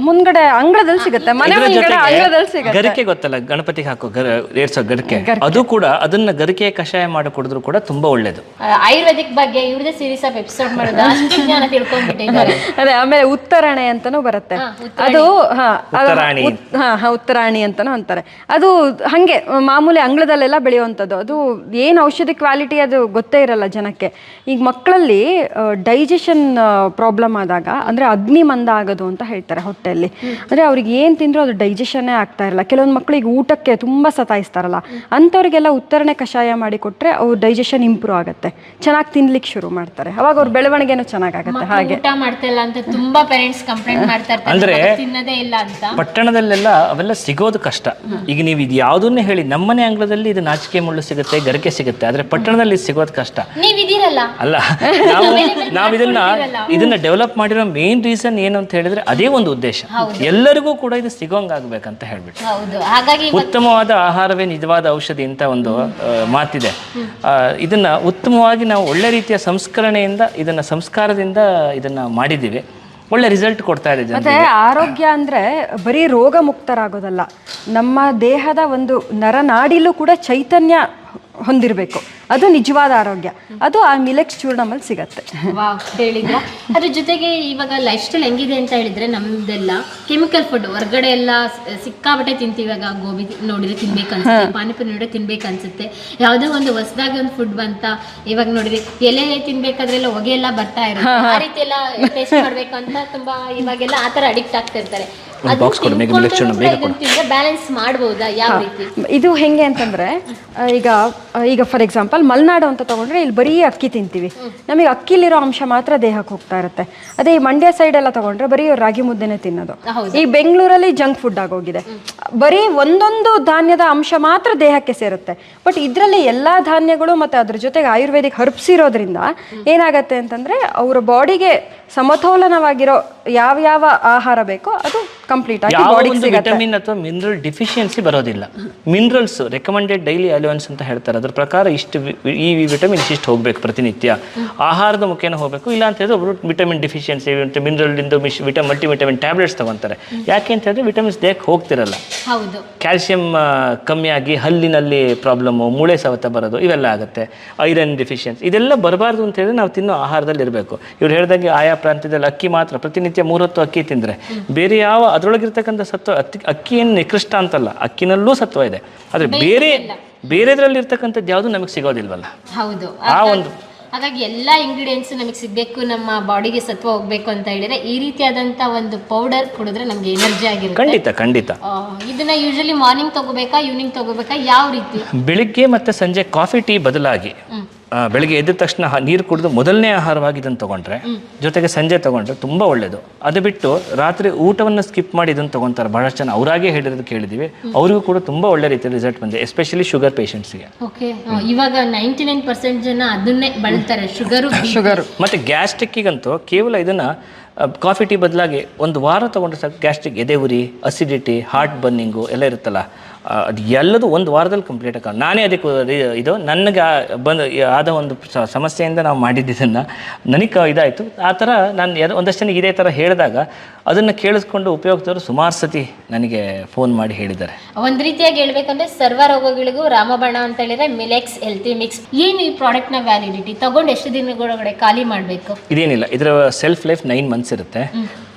ಮುಂದ್ಗಡೆ ಮುಂದ್ಗಡೆ ಅಂಗಳದಲ್ಲಿ ಸಿಗುತ್ತೆ. ಮನೆ ಇದ್ರ ಸಿಗುತ್ತೆ. ಗರಿಕೆ ಗೊತ್ತಲ್ಲ ಗಣಪತಿಗೆ ಹಾಕೋ ಗರ ಏರ್ಸೋ ಗರಿಕೆ. ಅದು ಕೂಡ ಅದನ್ನ ಗರಿಕೆ ಕಷಾಯ ಮಾಡಿ ಕುಡಿದ್ರು ಕೂಡ ತುಂಬಾ ಒಳ್ಳೇದು. ಆಯುರ್ವೇದಿಕ್ ಬಗ್ಗೆ ಇವ್ರದೇ ಸೀರೀಸ್ ಆಫ್ ಎಪಿಸೋಡ್ ಮಾಡೋದು ಅಷ್ಟು ಜ್ಞಾನ ತಿಳ್ಕೊಂಡ್ಬಿಟ್ಟಿದ್ದಾರೆ. ಅದೇ ಆಮೇಲೆ ಉತ್ತರಾಣೆ ಅಂತಾನೂ ಬರುತ್ತೆ. ಹಾ, ಅದು ಹಾ ಅದು ಉತ್ತರಾಣಿ. ಉತ್- ಹಾ ಹಾ ಉತ್ತರಾಣಿ ಅಂತಾನೂ ಅಂತಾರೆ. ಅದು ಹಂಗೆ ಮಾಮೂಲಿ ಅಂಗಳದಲ್ಲೆಲ್ಲ ಬೆಳೆಯುವಂಥದ್ದು. ಅದು ಏನು ಔಷಧಿ ಕ್ವಾಲಿಟಿ ಅದು ಗೊತ್ತೇ ಇರಲ್ಲ ಜನಕ್ಕೆ. ಈಗ ಮಕ್ಕಳಲ್ಲಿ ಡೈಜೆಷನ್ ಪ್ರಾಬ್ಲಮ್ ಆದಾಗ ಅಂದ್ರೆ ಅಗ್ನಿ ಮಂದ ಆಗೋದು ಅಂತ ಹೇಳ್ತಾರೆ ಹೊಟ್ಟೆಯಲ್ಲಿ. ಅಂದ್ರೆ ಅವ್ರಿಗೆ ಏನು ತಿಂದ್ರು ಅದು ಡೈಜೆಷನ್ನೇ ಆಗ್ತಾ ಇರಲ್ಲ. ಕೆಲವೊಂದು ಮಕ್ಕಳಿಗೆ ಊಟಕ್ಕೆ ತುಂಬಾ ಸತಾಯಿಸ್ತಾರಲ್ಲ ಅಂಥವ್ರಿಗೆಲ್ಲ ಉತ್ತರಣೆ ಕಷಾಯ ಮಾಡಿ ಕೊಟ್ಟರೆ ಅವ್ರ ಡೈಜೆಷನ್ ಇಂಪ್ರೂವ್ ಆಗುತ್ತೆ. ಚೆನ್ನಾಗಿ ತಿನ್ಲಿಕ್ಕೆ ಶುರು ಮಾಡ್ತಾರೆ. ಅವಾಗ ಅವ್ರ ಬೆಳವಣಿಗೆನೂ ಚೆನ್ನಾಗಾಗುತ್ತೆ. ಹಾಗೆ. ಊಟ ಮಾಡ್ತಾ ಇಲ್ಲ ಅಂತ ತುಂಬಾ ಪೇರೆಂಟ್ಸ್ ಕಂಪ್ಲೇಂಟ್ ಮಾಡ್ತಾ ಇರ್ತಾರೆ. ಅಂದ್ರೆ- ಮಗ ಇಲ್ಲ ಅಂತ. ಪಟ್ಟಣದಲ್ಲೆಲ್ಲ ಅವೆಲ್ಲ ಸಿಗೋದು ಕಷ್ಟ. ಈಗ ನೀವು ಇದು ಯಾವುದನ್ನೇ ಹೇಳಿ ನಮ್ಮನೆ ಅಂಗ್ಲದಲ್ಲಿ ಇದು ನಾಚಿಕೆ ಮುಳ್ಳು ಸಿಗುತ್ತೆ ಗರಿಕೆ ಸಿಗುತ್ತೆ ಆದ್ರೆ ಪಟ್ಟಣದಲ್ಲಿ ಇದು ಸಿಗೋದು ಕಷ್ಟ. ನೀವ್ ಇದೀರಲ್ಲ ಅಲ್ಲ ನಾವು ನಾವು ಇದನ್ನ ಇದನ್ನ ಡೆವಲಪ್ ಮಾಡಿರೋ ಮೇನ್ ರೀಸನ್ ಏನು ಅಂತ ಹೇಳಿದ್ರೆ ಅದೇ ಒಂದು ಉದ್ದೇಶ. ಎಲ್ಲರಿಗೂ ಕೂಡ ಇದು ಸಿಗೋಂಗಾಗಬೇಕಂತ ಹೇಳ್ಬಿಟ್ಟು. ಹೌದು ಹಾಗಾಗಿ ಉತ್ತಮವಾದ ಆಹಾರವೇ ನಿಜವಾದ ಔಷಧಿ ಅಂತ ಒಂದು ಮಾತಿದೆ. ಇದನ್ನು ಇದನ್ನ ಉತ್ತಮವಾಗಿ ನಾವು ಒಳ್ಳೆ ರೀತಿಯ ಸಂಸ್ಕರಣೆಯಿಂದ ಇದನ್ನ ಸಂಸ್ಕಾರದಿಂದ ಇದನ್ನ ಮಾಡಿದ್ದೀವಿ. ಒಳ್ಳೆ ರಿಸಲ್ಟ್ ಕೊಡ್ತಾ ಇದೆ. ಮತ್ತೆ ಆರೋಗ್ಯ ಅಂದ್ರೆ ಬರೀ ರೋಗ ಮುಕ್ತರಾಗೋದಲ್ಲ ನಮ್ಮ ದೇಹದ ಒಂದು ನರನಾಡಿಲೂ ಕೂಡ ಚೈತನ್ಯ ಹೊಂದಿರಬೇಕು. ಅದು ನಿಜವಾದ ಆರೋಗ್ಯ. ಅದು ಆ ಮಿಲೆಕ್ಸ್ ಚೂರ್ಣಮಲ್ಲಿ ಸಿಗತ್ತೆ. ವಾಹ್ ಹೇಳಿದ್ರ ಅದ್ರ ಜೊತೆಗೆ ಇವಾಗ ಲೈಫ್ ಸ್ಟೈಲ್ ಹೆಂಗಿದೆ ಅಂತ ಹೇಳಿದ್ರೆ ನಮ್ದೆಲ್ಲ ಕೆಮಿಕಲ್ ಫುಡ್ ಹೊರಗಡೆ ಎಲ್ಲ ಸಿಕ್ಕಾಬಟ್ಟೆ ತಿಂತೀವಿ. ಇವಾಗ ಗೋಬಿ ನೋಡಿದ್ರೆ ತಿನ್ಬೇಕು ಅನ್ಸುತ್ತೆ ಪಾನಿಪುರಿ ನೋಡಿದ್ರೆ ತಿನ್ಬೇಕು ಅನ್ಸುತ್ತೆ. ಯಾವುದೋ ಒಂದು ಹೊಸದಾಗಿ ಒಂದು ಫುಡ್ ಬಂತ ಇವಾಗ ನೋಡಿದ್ರೆ ಎಲೆ ತಿನ್ಬೇಕಾದ್ರೆಲ್ಲ ಹೊಗೆ ಎಲ್ಲ ಬರ್ತಾ ಇರುತ್ತೆ. ಆ ರೀತಿ ಎಲ್ಲ ಟೇಸ್ಟ್ ಮಾಡ್ಬೇಕು ಅಂತ ತುಂಬಾ ಇವಾಗೆಲ್ಲ ಆತರ ತರ ಅಡಿಕ್ಟ್ ಆಗ್ತಾ ಕೊಡು, ಬೇಗ ಬೇಗ ಕೊಡು. ಬ್ಯಾಲೆನ್ಸ್ ಮಾಡ್ಬೋದಾ? ಯಾವ ರೀತಿ? ಇದು ಹೆಂಗೆ ಅಂತಂದ್ರೆ ಈಗ ಈಗ ಫಾರ್ ಎಕ್ಸಾಂಪಲ್ ಮಲೆನಾಡು ಅಂತ ತಗೊಂಡ್ರೆ ಇಲ್ಲಿ ಬರೀ ಅಕ್ಕಿ ತಿಂತೀವಿ. ನಮಗೆ ಅಕ್ಕಿಲಿರೋ ಅಂಶ ಮಾತ್ರ ದೇಹಕ್ಕೆ ಹೋಗ್ತಾ ಇರುತ್ತೆ. ಅದೇ ಈ ಮಂಡ್ಯ ಸೈಡ್ ಎಲ್ಲ ತಗೊಂಡ್ರೆ ಬರೀ ರಾಗಿ ಮುದ್ದೆನೆ ತಿನ್ನೋದು. ಈ ಬೆಂಗಳೂರಲ್ಲಿ ಜಂಕ್ ಫುಡ್ ಆಗೋಗಿದೆ ಬರೀ ಒಂದೊಂದು ಧಾನ್ಯದ ಅಂಶ ಮಾತ್ರ ದೇಹಕ್ಕೆ ಸೇರುತ್ತೆ. ಬಟ್ ಇದರಲ್ಲಿ ಎಲ್ಲಾ ಧಾನ್ಯಗಳು ಮತ್ತೆ ಅದ್ರ ಜೊತೆಗೆ ಆಯುರ್ವೇದಿಕ್ ಹರ್ಬ್ಸ್ ಇರೋದ್ರಿಂದ ಏನಾಗತ್ತೆ ಅಂತಂದ್ರೆ ಅವರ ಬಾಡಿಗೆ ಸಮತೋಲನವಾಗಿರೋ ಯಾವ ಯಾವ ಆಹಾರ ಬೇಕೋ ಅದು ಕಂಪ್ಲೀಟ್ ಆಗಿ ಯಾವ ಬಾಡಿಗೆ ಒಂದು ಸಿಗತ್ತೆ. ವಿಟಮಿನ್ ಅಥವಾ ಮಿನರಲ್ ಡಿಫಿಷಿಯನ್ಸಿ ಬರೋದಿಲ್ಲ. ಮಿನರಲ್ಸ್ ರೆಕಮೆಂಡೆಡ್ ಡೈಲಿ ಅಲೋವೆನ್ಸ್ ಅಂತ ಹೇಳ್ತಾರೆ. ಅದ್ರ ಪ್ರಕಾರ ಇಷ್ಟು ವಿ- ಈ ವಿಟಮಿನ್ ಇಷ್ಟು ಹೋಗ್ಬೇಕು ಪ್ರತಿನಿತ್ಯ. ಆಹಾರದ ಮುಖೇನ ಹೋಗಬೇಕು. ಇಲ್ಲ ಅಂತ ಹೇಳಿದ್ರೆ ಒಬ್ಬರು ವಿಟಮಿನ್ ಡಿಫಿಷಿಯನ್ಸಿ ಮಿನರಲ್ ಇಂದ ಮಿಶ್ ವಿಟ ಮಲ್ಟಿ ವಿಟಮಿನ್ ಟ್ಯಾಬ್ಲೆಟ್ಸ್ ತಗೊಂತಾರೆ. ಯಾಕೆ ಅಂತ ಹೇಳಿದ್ರೆ ವಿಟಮಿನ್ಸ್ ದೇಹಕ್ಕೆ ಹೋಗ್ತಿರಲ್ಲ. ಹೌದು. ಕ್ಯಾಲ್ಸಿಯಂ ಕಮ್ಮಿಯಾಗಿ ಹಲ್ಲಿನಲ್ಲಿ ಪ್ರಾಬ್ಲಮ್ಮು ಮೂಳೆ ಸವತ ಬರೋದು ಇವೆಲ್ಲ ಆಗುತ್ತೆ. ಐರನ್ ಡಿಫಿಷಿಯನ್ಸಿ ಇದೆಲ್ಲ ಬರಬಾರ್ದು ಅಂತ ಹೇಳಿದ್ರೆ ನಾವು ತಿನ್ನೋ ಆಹಾರದಲ್ಲಿ ಇರಬೇಕು ಇವ್ರು ಹೇಳ್ದಂಗೆ ಆಯಾ ಪ್ರಾಂತ್ಯದಲ್ಲಿ ಅಕ್ಕಿ ಮಾತ್ರ ಪ್ರತಿನಿತ್ಯ ಮೂರೊತ್ತು ಅಕ್ಕಿ ತಿಂದರೆ. ಬೇರೆ ಯಾವ ಅದರೊಳಗಿರ್ತಕ್ಕಂಥ ಸತ್ವ ಅಕ್ಕಿ ಅಕ್ಕಿ ಏನು ನಿಕೃಷ್ಟ ಅಂತಲ್ಲ ಅಕ್ಕಿನಲ್ಲೂ ಸತ್ವ ಇದೆ. ಆದರೆ ಬೇರೆ ಬೇರೆದ್ರಲ್ಲಿ ಇರ್ತಕ್ಕಂಥದ್ದು ಯಾವುದು ನಮಗೆ ಸಿಗೋದಿಲ್ವಲ್ಲ? ಹೌದು. ಆ ಒಂದು ಹಾಗಾಗಿ ಎಲ್ಲ ಇಂಗ್ರೀಡಿಯೆಂಟ್ಸ್ ನಮಗೆ ಸಿಗಬೇಕು ನಮ್ಮ ಬಾಡಿಗೆ ಸತ್ವ ಹೋಗ್ಬೇಕು ಅಂತ ಹೇಳಿದ್ರೆ ಈ ರೀತಿಯಾದಂತ ಒಂದು ಪೌಡರ್ ಕುಡಿದ್ರೆ ನಮಗೆ ಎನರ್ಜಿ ಆಗಿರುತ್ತೆ. ಖಂಡಿತ ಖಂಡಿತ. ಇದನ್ನ ಯೂಶಲಿ ಮಾರ್ನಿಂಗ್ ತಗೋಬೇಕಾ ಈವ್ನಿಂಗ್ ತಗೋಬೇಕಾ ಯಾವ ರೀತಿ? ಬೆಳಿಗ್ಗೆ ಮತ್ತು ಸಂಜೆ ಕಾಫಿ ಟೀ ಬದಲಾಗಿ ಬೆಳಿಗ್ಗೆ ಎದ್ದ ತಕ್ಷಣ ನೀರು ಕುಡಿದು ಮೊದಲನೇ ಆಹಾರವಾಗಿ ಇದನ್ನು ತಗೊಂಡ್ರೆ ಜೊತೆಗೆ ಸಂಜೆ ತಗೊಂಡ್ರೆ ತುಂಬ ಒಳ್ಳೆಯದು ಅದು ಬಿಟ್ಟು ರಾತ್ರಿ ಊಟವನ್ನು ಸ್ಕಿಪ್ ಮಾಡಿ ಇದನ್ನು ತೊಗೊಂತಾರೆ. ಬಹಳಷ್ಟು ಜನ ಅವರಾಗೆ ಹೇಳಿರೋದು ಕೇಳಿದ್ದೀವಿ. ಅವರಿಗೂ ಕೂಡ ತುಂಬ ಒಳ್ಳೆ ರೀತಿ ರಿಸಲ್ಟ್ ಬಂದಿದೆ ಎಸ್ಪೆಷಲಿ ಶುಗರ್ ಪೇಷಂಟ್ಸ್ಗೆ ಓಕೆ. ಇವಾಗ ನೈಂಟಿ ನೈನ್ ಪರ್ಸೆಂಟ್ ಜನ ಅದನ್ನೇ ಬಳಸ್ತಾರೆ ಶುಗರು ಶುಗರು ಮತ್ತು ಗ್ಯಾಸ್ಟ್ರಿಕ್ಕಿಗಂತೂ ಕೇವಲ ಇದನ್ನು ಕಾಫಿ ಟೀ ಬದಲಾಗಿ ಒಂದು ವಾರ ತೊಗೊಂಡ್ರೆ ಸಾಕು. ಗ್ಯಾಸ್ಟ್ರಿಕ್ ಎದೆ ಉರಿ ಅಸಿಡಿಟಿ ಹಾರ್ಟ್ ಬರ್ನಿಂಗು ಎಲ್ಲ ಇರುತ್ತಲ್ಲ ಅದು ಎಲ್ಲದೂ ಒಂದು ವಾರದಲ್ಲಿ ಕಂಪ್ಲೀಟ್ ಆಗ ನಾನೇ ಅದಕ್ಕೆ ಇದು ನನಗೆ ಬಂದು ಆದ ಒಂದು ಸಮಸ್ಯೆಯಿಂದ ನಾವು ಮಾಡಿದ್ದನ್ನು ನನಗೆ ಇದಾಯಿತು. ಆ ಥರ ನಾನು ಯಾರು ಒಂದಷ್ಟು ಜನ ಇದೇ ಥರ ಹೇಳಿದಾಗ ಅದನ್ನು ಕೇಳಿಸ್ಕೊಂಡು ಉಪಯೋಗಿಸಿದವರು ಸುಮಾರು ಸತಿ ನನಗೆ ಫೋನ್ ಮಾಡಿ ಹೇಳಿದ್ದಾರೆ. ಒಂದು ರೀತಿಯಾಗಿ ಹೇಳ್ಬೇಕಂದ್ರೆ ಸರ್ವ ರೋಗಗಳಿಗೂ ರಾಮಬಾಣ ಅಂತ ಹೇಳಿದ್ರೆ ಮಿಲೆಕ್ಸ್ ಹೆಲ್ತಿ ಮಿಕ್ಸ್ ಏನು ಈ ಪ್ರಾಡಕ್ಟ್ನ ವ್ಯಾಲಿಡಿಟಿ ತಗೊಂಡು ಎಷ್ಟು ದಿನಗಳೊಳಗಡೆ ಖಾಲಿ ಮಾಡಬೇಕು? ಇದೇನಿಲ್ಲ ಇದರ ಸೆಲ್ಫ್ ಲೈಫ್ ನೈನ್ ಮಂತ್ಸ್ ಇರುತ್ತೆ.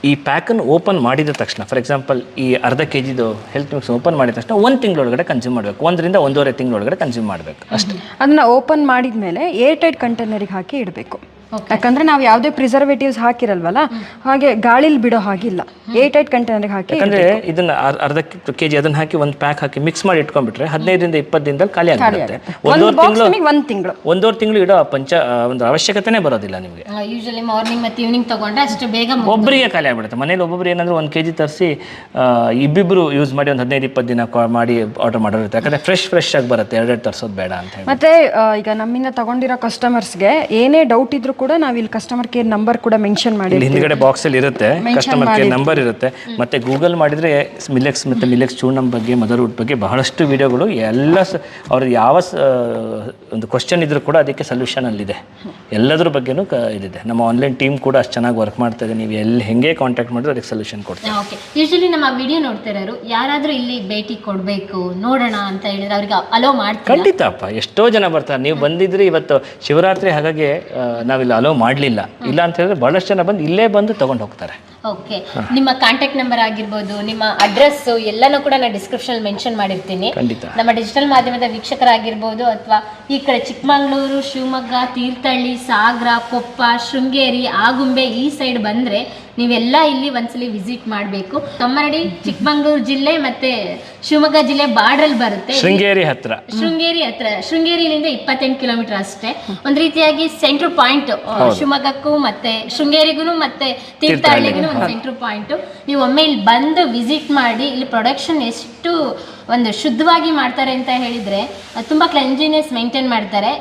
ಈ ಪ್ಯಾಕನ್ನು ಓಪನ್ ಮಾಡಿದ ತಕ್ಷಣ ಫಾರ್ ಎಕ್ಸಾಂಪಲ್ ಈ ಅರ್ಧ ಕೆ ಜಿದು ಹೆಲ್ತ್ ಮಿಕ್ಸ್ ಓಪನ್ ಮಾಡಿದ ತಕ್ಷಣ ಒಂದು ತಿಂಗಳೊಳಗಡೆ ಕನ್ಸ್ಯೂಮ್ ಮಾಡಬೇಕು. ಒಂದರಿಂದ ಒಂದೂವರೆ ತಿಂಗಳೊಳಗಡೆ ಕನ್ಸ್ಯೂಮ್ ಮಾಡಬೇಕು. ಅಷ್ಟೇ. ಅದನ್ನ ಓಪನ್ ಮಾಡಿದ್ಮೇಲೆ ಏರ್ ಟೈಟ್ ಕಂಟೈನರಿಗೆ ಹಾಕಿ ಇಡಬೇಕು. ಯಾಕಂದ್ರೆ ನಾವು ಯಾವುದೇ ಪ್ರಿಸರ್ವೇಟಿವ್ಸ್ ಹಾಕಿರಲ್ವಲ್ಲ? ಹಾಗೆ ಗಾಳಿಲಿ ಬಿಡೋ ಹಾಗಿಲ್ಲ. ಏಟ್ ಏಟ್ ಕಂಟೈನರ್ಗೆ ಹಾಕಿ ಯಾಕಂದ್ರೆ ಇದನ್ನ ಅರ್- ಅರ್ಧ ಕೆ ಜಿ ಅದನ್ನ ಹಾಕಿ ಒಂದು ಪ್ಯಾಕ್ ಹಾಕಿ ಮಿಕ್ಸ್ ಮಾಡಿ ಇಟ್ಕೊಂಡ್ಬಿಟ್ರೆ ಹದಿನೈದರಿಂದ ಇಪ್ಪತ್ತು ದಿನದಲ್ಲಿ ಖಾಲಿ ಆಗಿಬಿಡುತ್ತೆ. ಒಂದು ಒಂದೂವರೆ ಬಾಕ್ಸ್ ತಿಂಗಳು ನಿಮಗೆ ಒಂದು ತಿಂಗಳು. ಒಂದೂವರೆ ತಿಂಗಳು ಇಡೋ ಪಂಚ ಆ, ಒಂದು ಅವಶ್ಯಕತೆನೇ ಬರೋದಿಲ್ಲ ನಿಮಗೆ. ಯೂಶಲಿ ಮಾರ್ನಿಂಗ್ ಮತ್ತೆ ಈವ್ನಿಂಗ್ ತಗೊಂಡ್ರೆ ಅಷ್ಟು ಬೇಗ ಮುಗ್ದು- ಒಬ್ಬರಿಗೆ ಖಾಲಿ ಆಗ್ಬಿಡುತ್ತೆ. ಮನೇಲಿ ಒಬ್ಬೊಬ್ರು ಏನಂದ್ರೆ ಒಂದು ಕೆ ಜಿ ತರಿಸಿ ಇಬ್ಬಿಬ್ರು ಯೂಸ್ ಮಾಡಿ ಒಂದು ಹದಿನೈದು ಇಪ್ಪತ್ತು ದಿನ ಕಾ- ಮಾಡಿ ಆರ್ಡರ್ ಮಾಡೋರು ಯಾಕಂದ್ರೆ ಫ್ರೆಶ್ ಫ್ರೆಶ್ ಆಗಿ ಬರುತ್ತೆ. ಎರಡೆರಡು ತರಿಸೋದು ಬೇಡ ಅಂತ ಹೇಳಿ. ಮತ್ತೆ ಆ, ಈಗ ನಮ್ಮಿಂದ ತಗೊಂಡಿರೋ ಕಸ್ಟಮರ್ಸ್ಗೆ ಏನೇ ಡೌಟ್ ಇದ್ರೂ ಕೂಡ ನಾವು ಇಲ್ಲಿ ಕಸ್ಟಮರ್ ಕೇರ್ ನಂಬರ್ ಕೂಡ ಮೆನ್ಷನ್ ಇಲ್ಲಿ ಮಾಡಿರ್ತೀವಿ ಹಿಂದ್ಗಡೆ ಬಾಕ್ಸ್ ಅಲ್ಲಿ ಇರುತ್ತೆ ಕಸ್ಟಮರ್ ಕೇರ್ ನಂಬರ್ ಇರುತ್ತೆ. ಮತ್ತೆ ಗೂಗಲ್ ಮಾಡಿದ್ರೆ ಮಿಲೆಕ್ಸ್ ಮತ್ತೆ ಮಿಲೆಕ್ಸ್ ಚೂರ್ಣಂ ಬಗ್ಗೆ ಮದರ್ವುಡ್ ಬಗ್ಗೆ ಬಹಳಷ್ಟು ವಿಡಿಯೋಗಳು ಎಲ್ಲ ಅವ್ರ ಯಾವ ಒಂದು ಕ್ವಶನ್ ಇದ್ರೂ ಕೂಡ ಅದಕ್ಕೆ ಸೊಲ್ಯೂಷನ್ ಅಲ್ಲಿದೆ. ಎಲ್ಲದ್ರ ಬಗ್ಗೆನೂ ಇದಿದೆ. ನಮ್ಮ ಆನ್ಲೈನ್ ಟೀಮ್ ಕೂಡ ಅಷ್ಟು ಚೆನ್ನಾಗಿ ವರ್ಕ್ ಮಾಡ್ತಾ ಇದೆ. ನೀವು ಎಲ್ಲಿ ಹೆಂಗೆ ಕಾಂಟ್ಯಾಕ್ಟ್ ಮಾಡಿದ್ರೆ ಅದಕ್ಕೆ ಸೊಲ್ಯೂಷನ್ ಕೊಡ್ತೀವಿ. ಓಕೆ. ಯೂಶಲಿ ನಮ್ಮ ವಿಡಿಯೋ ನೋಡ್ತಿರೋರು ಯಾರಾದ್ರೂ ಇಲ್ಲಿ ಭೇಟಿ ಕೊಡಬೇಕು ನೋಡೋಣ ಅಂತ ಹೇಳಿದ್ರೆ ಅವ್ರಿಗೆ ಅಲೋ ಮಾಡ್ತೀವಿ ಖಂಡಿತ ಅಪ್ಪ ಎಷ್ಟೋ ಜನ ಬರ್ತಾರೆ. ನೀವು ಬಂದಿದ್ರೆ ಇವತ್ತು ಶಿವರಾತ್ರಿ ಹಾಗಾಗಿ ಆ, ನಾವಿಲ್ಲಿ ಅಲೋ ಮಾಡಲಿಲ್ಲ. ಇಲ್ಲ ಅಂತ ಹೇಳಿದ್ರೆ ಭಾಳಷ್ಟು ಜನ ಬಂದು ಇಲ್ಲೇ ಬಂದು ತಗೊಂಡು ಹೋಗ್ತಾರೆ. ಓಕೆ ನಿಮ್ಮ ಕಾಂಟ್ಯಾಕ್ಟ್ ನಂಬರ್ ಆಗಿರ್ಬೋದು ನಿಮ್ಮ ಅಡ್ರೆಸ್ ಎಲ್ಲನೂ ಕೂಡ ನಾನು ಡಿಸ್ಕ್ರಿಪ್ಷನ್ ಮೆನ್ಷನ್ ಮಾಡಿರ್ತೀನಿ. ಖಂಡಿತ. ನಮ್ಮ ಡಿಜಿಟಲ್ ಮಾಧ್ಯಮದ ವೀಕ್ಷಕರಾಗಿರ್ಬೋದು ಅಥವಾ ಈ ಕಡೆ ಚಿಕ್ಕಮಗಳೂರು ಶಿವಮೊಗ್ಗ ತೀರ್ಥಹಳ್ಳಿ ಸಾಗರ ಕೊಪ್ಪ ಶೃಂಗೇರಿ ಆಗುಂಬೆ ಈ ಸೈಡ್ ಬಂದ್ರೆ ನೀವೆಲ್ಲ ಇಲ್ಲಿ ಒಂದ್ಸಲಿ ವಿಸಿಟ್ ಮಾಡಬೇಕು. ಕಮ್ಮರಡಿ ಚಿಕ್ಕಮಗಳೂರು ಜಿಲ್ಲೆ ಮತ್ತೆ ಶಿವಮೊಗ್ಗ ಜಿಲ್ಲೆ ಬಾರ್ಡ್ರಲ್ಲಿ ಬರುತ್ತೆ. ಶೃಂಗೇರಿ ಹತ್ರ. ಶೃಂಗೇರಿ ಹತ್ರ. ಶೃಂಗೇರಿಯಿಂದ ಇಪ್ಪತ್ತೆಂಟು ಕಿಲೋಮೀಟರ್ ಅಷ್ಟೇ. ಒಂದ್ ರೀತಿಯಾಗಿ ಸೆಂಟ್ರ್ ಪಾಯಿಂಟ್ ಶಿವಮೊಗ್ಗಕ್ಕೂ ಮತ್ತೆ ಶೃಂಗೇರಿಗೂ ಮತ್ತೆ ತೀರ್ಥಹಳ್ಳಿಗೂ. ಒಂದು ಸೆಂಟ್ರ್ ಪಾಯಿಂಟ್ ನೀವು ಒಮ್ಮೆ ಇಲ್ಲಿ ಬಂದು ವಿಸಿಟ್ ಮಾಡಿ ಇಲ್ಲಿ ಪ್ರೊಡಕ್ಷನ್ ಎಷ್ಟು ಒಂದು ಶುದ್ಧವಾಗಿ ಮಾಡ್ತಾರೆ ಅಂತ ಹೇಳಿದ್ರೆ ತುಂಬಾ ಕ್ಲೆಂಜಿನೆಸ್ ಮೇಂಟೈನ್ ಮಾಡ್ತಾರೆ.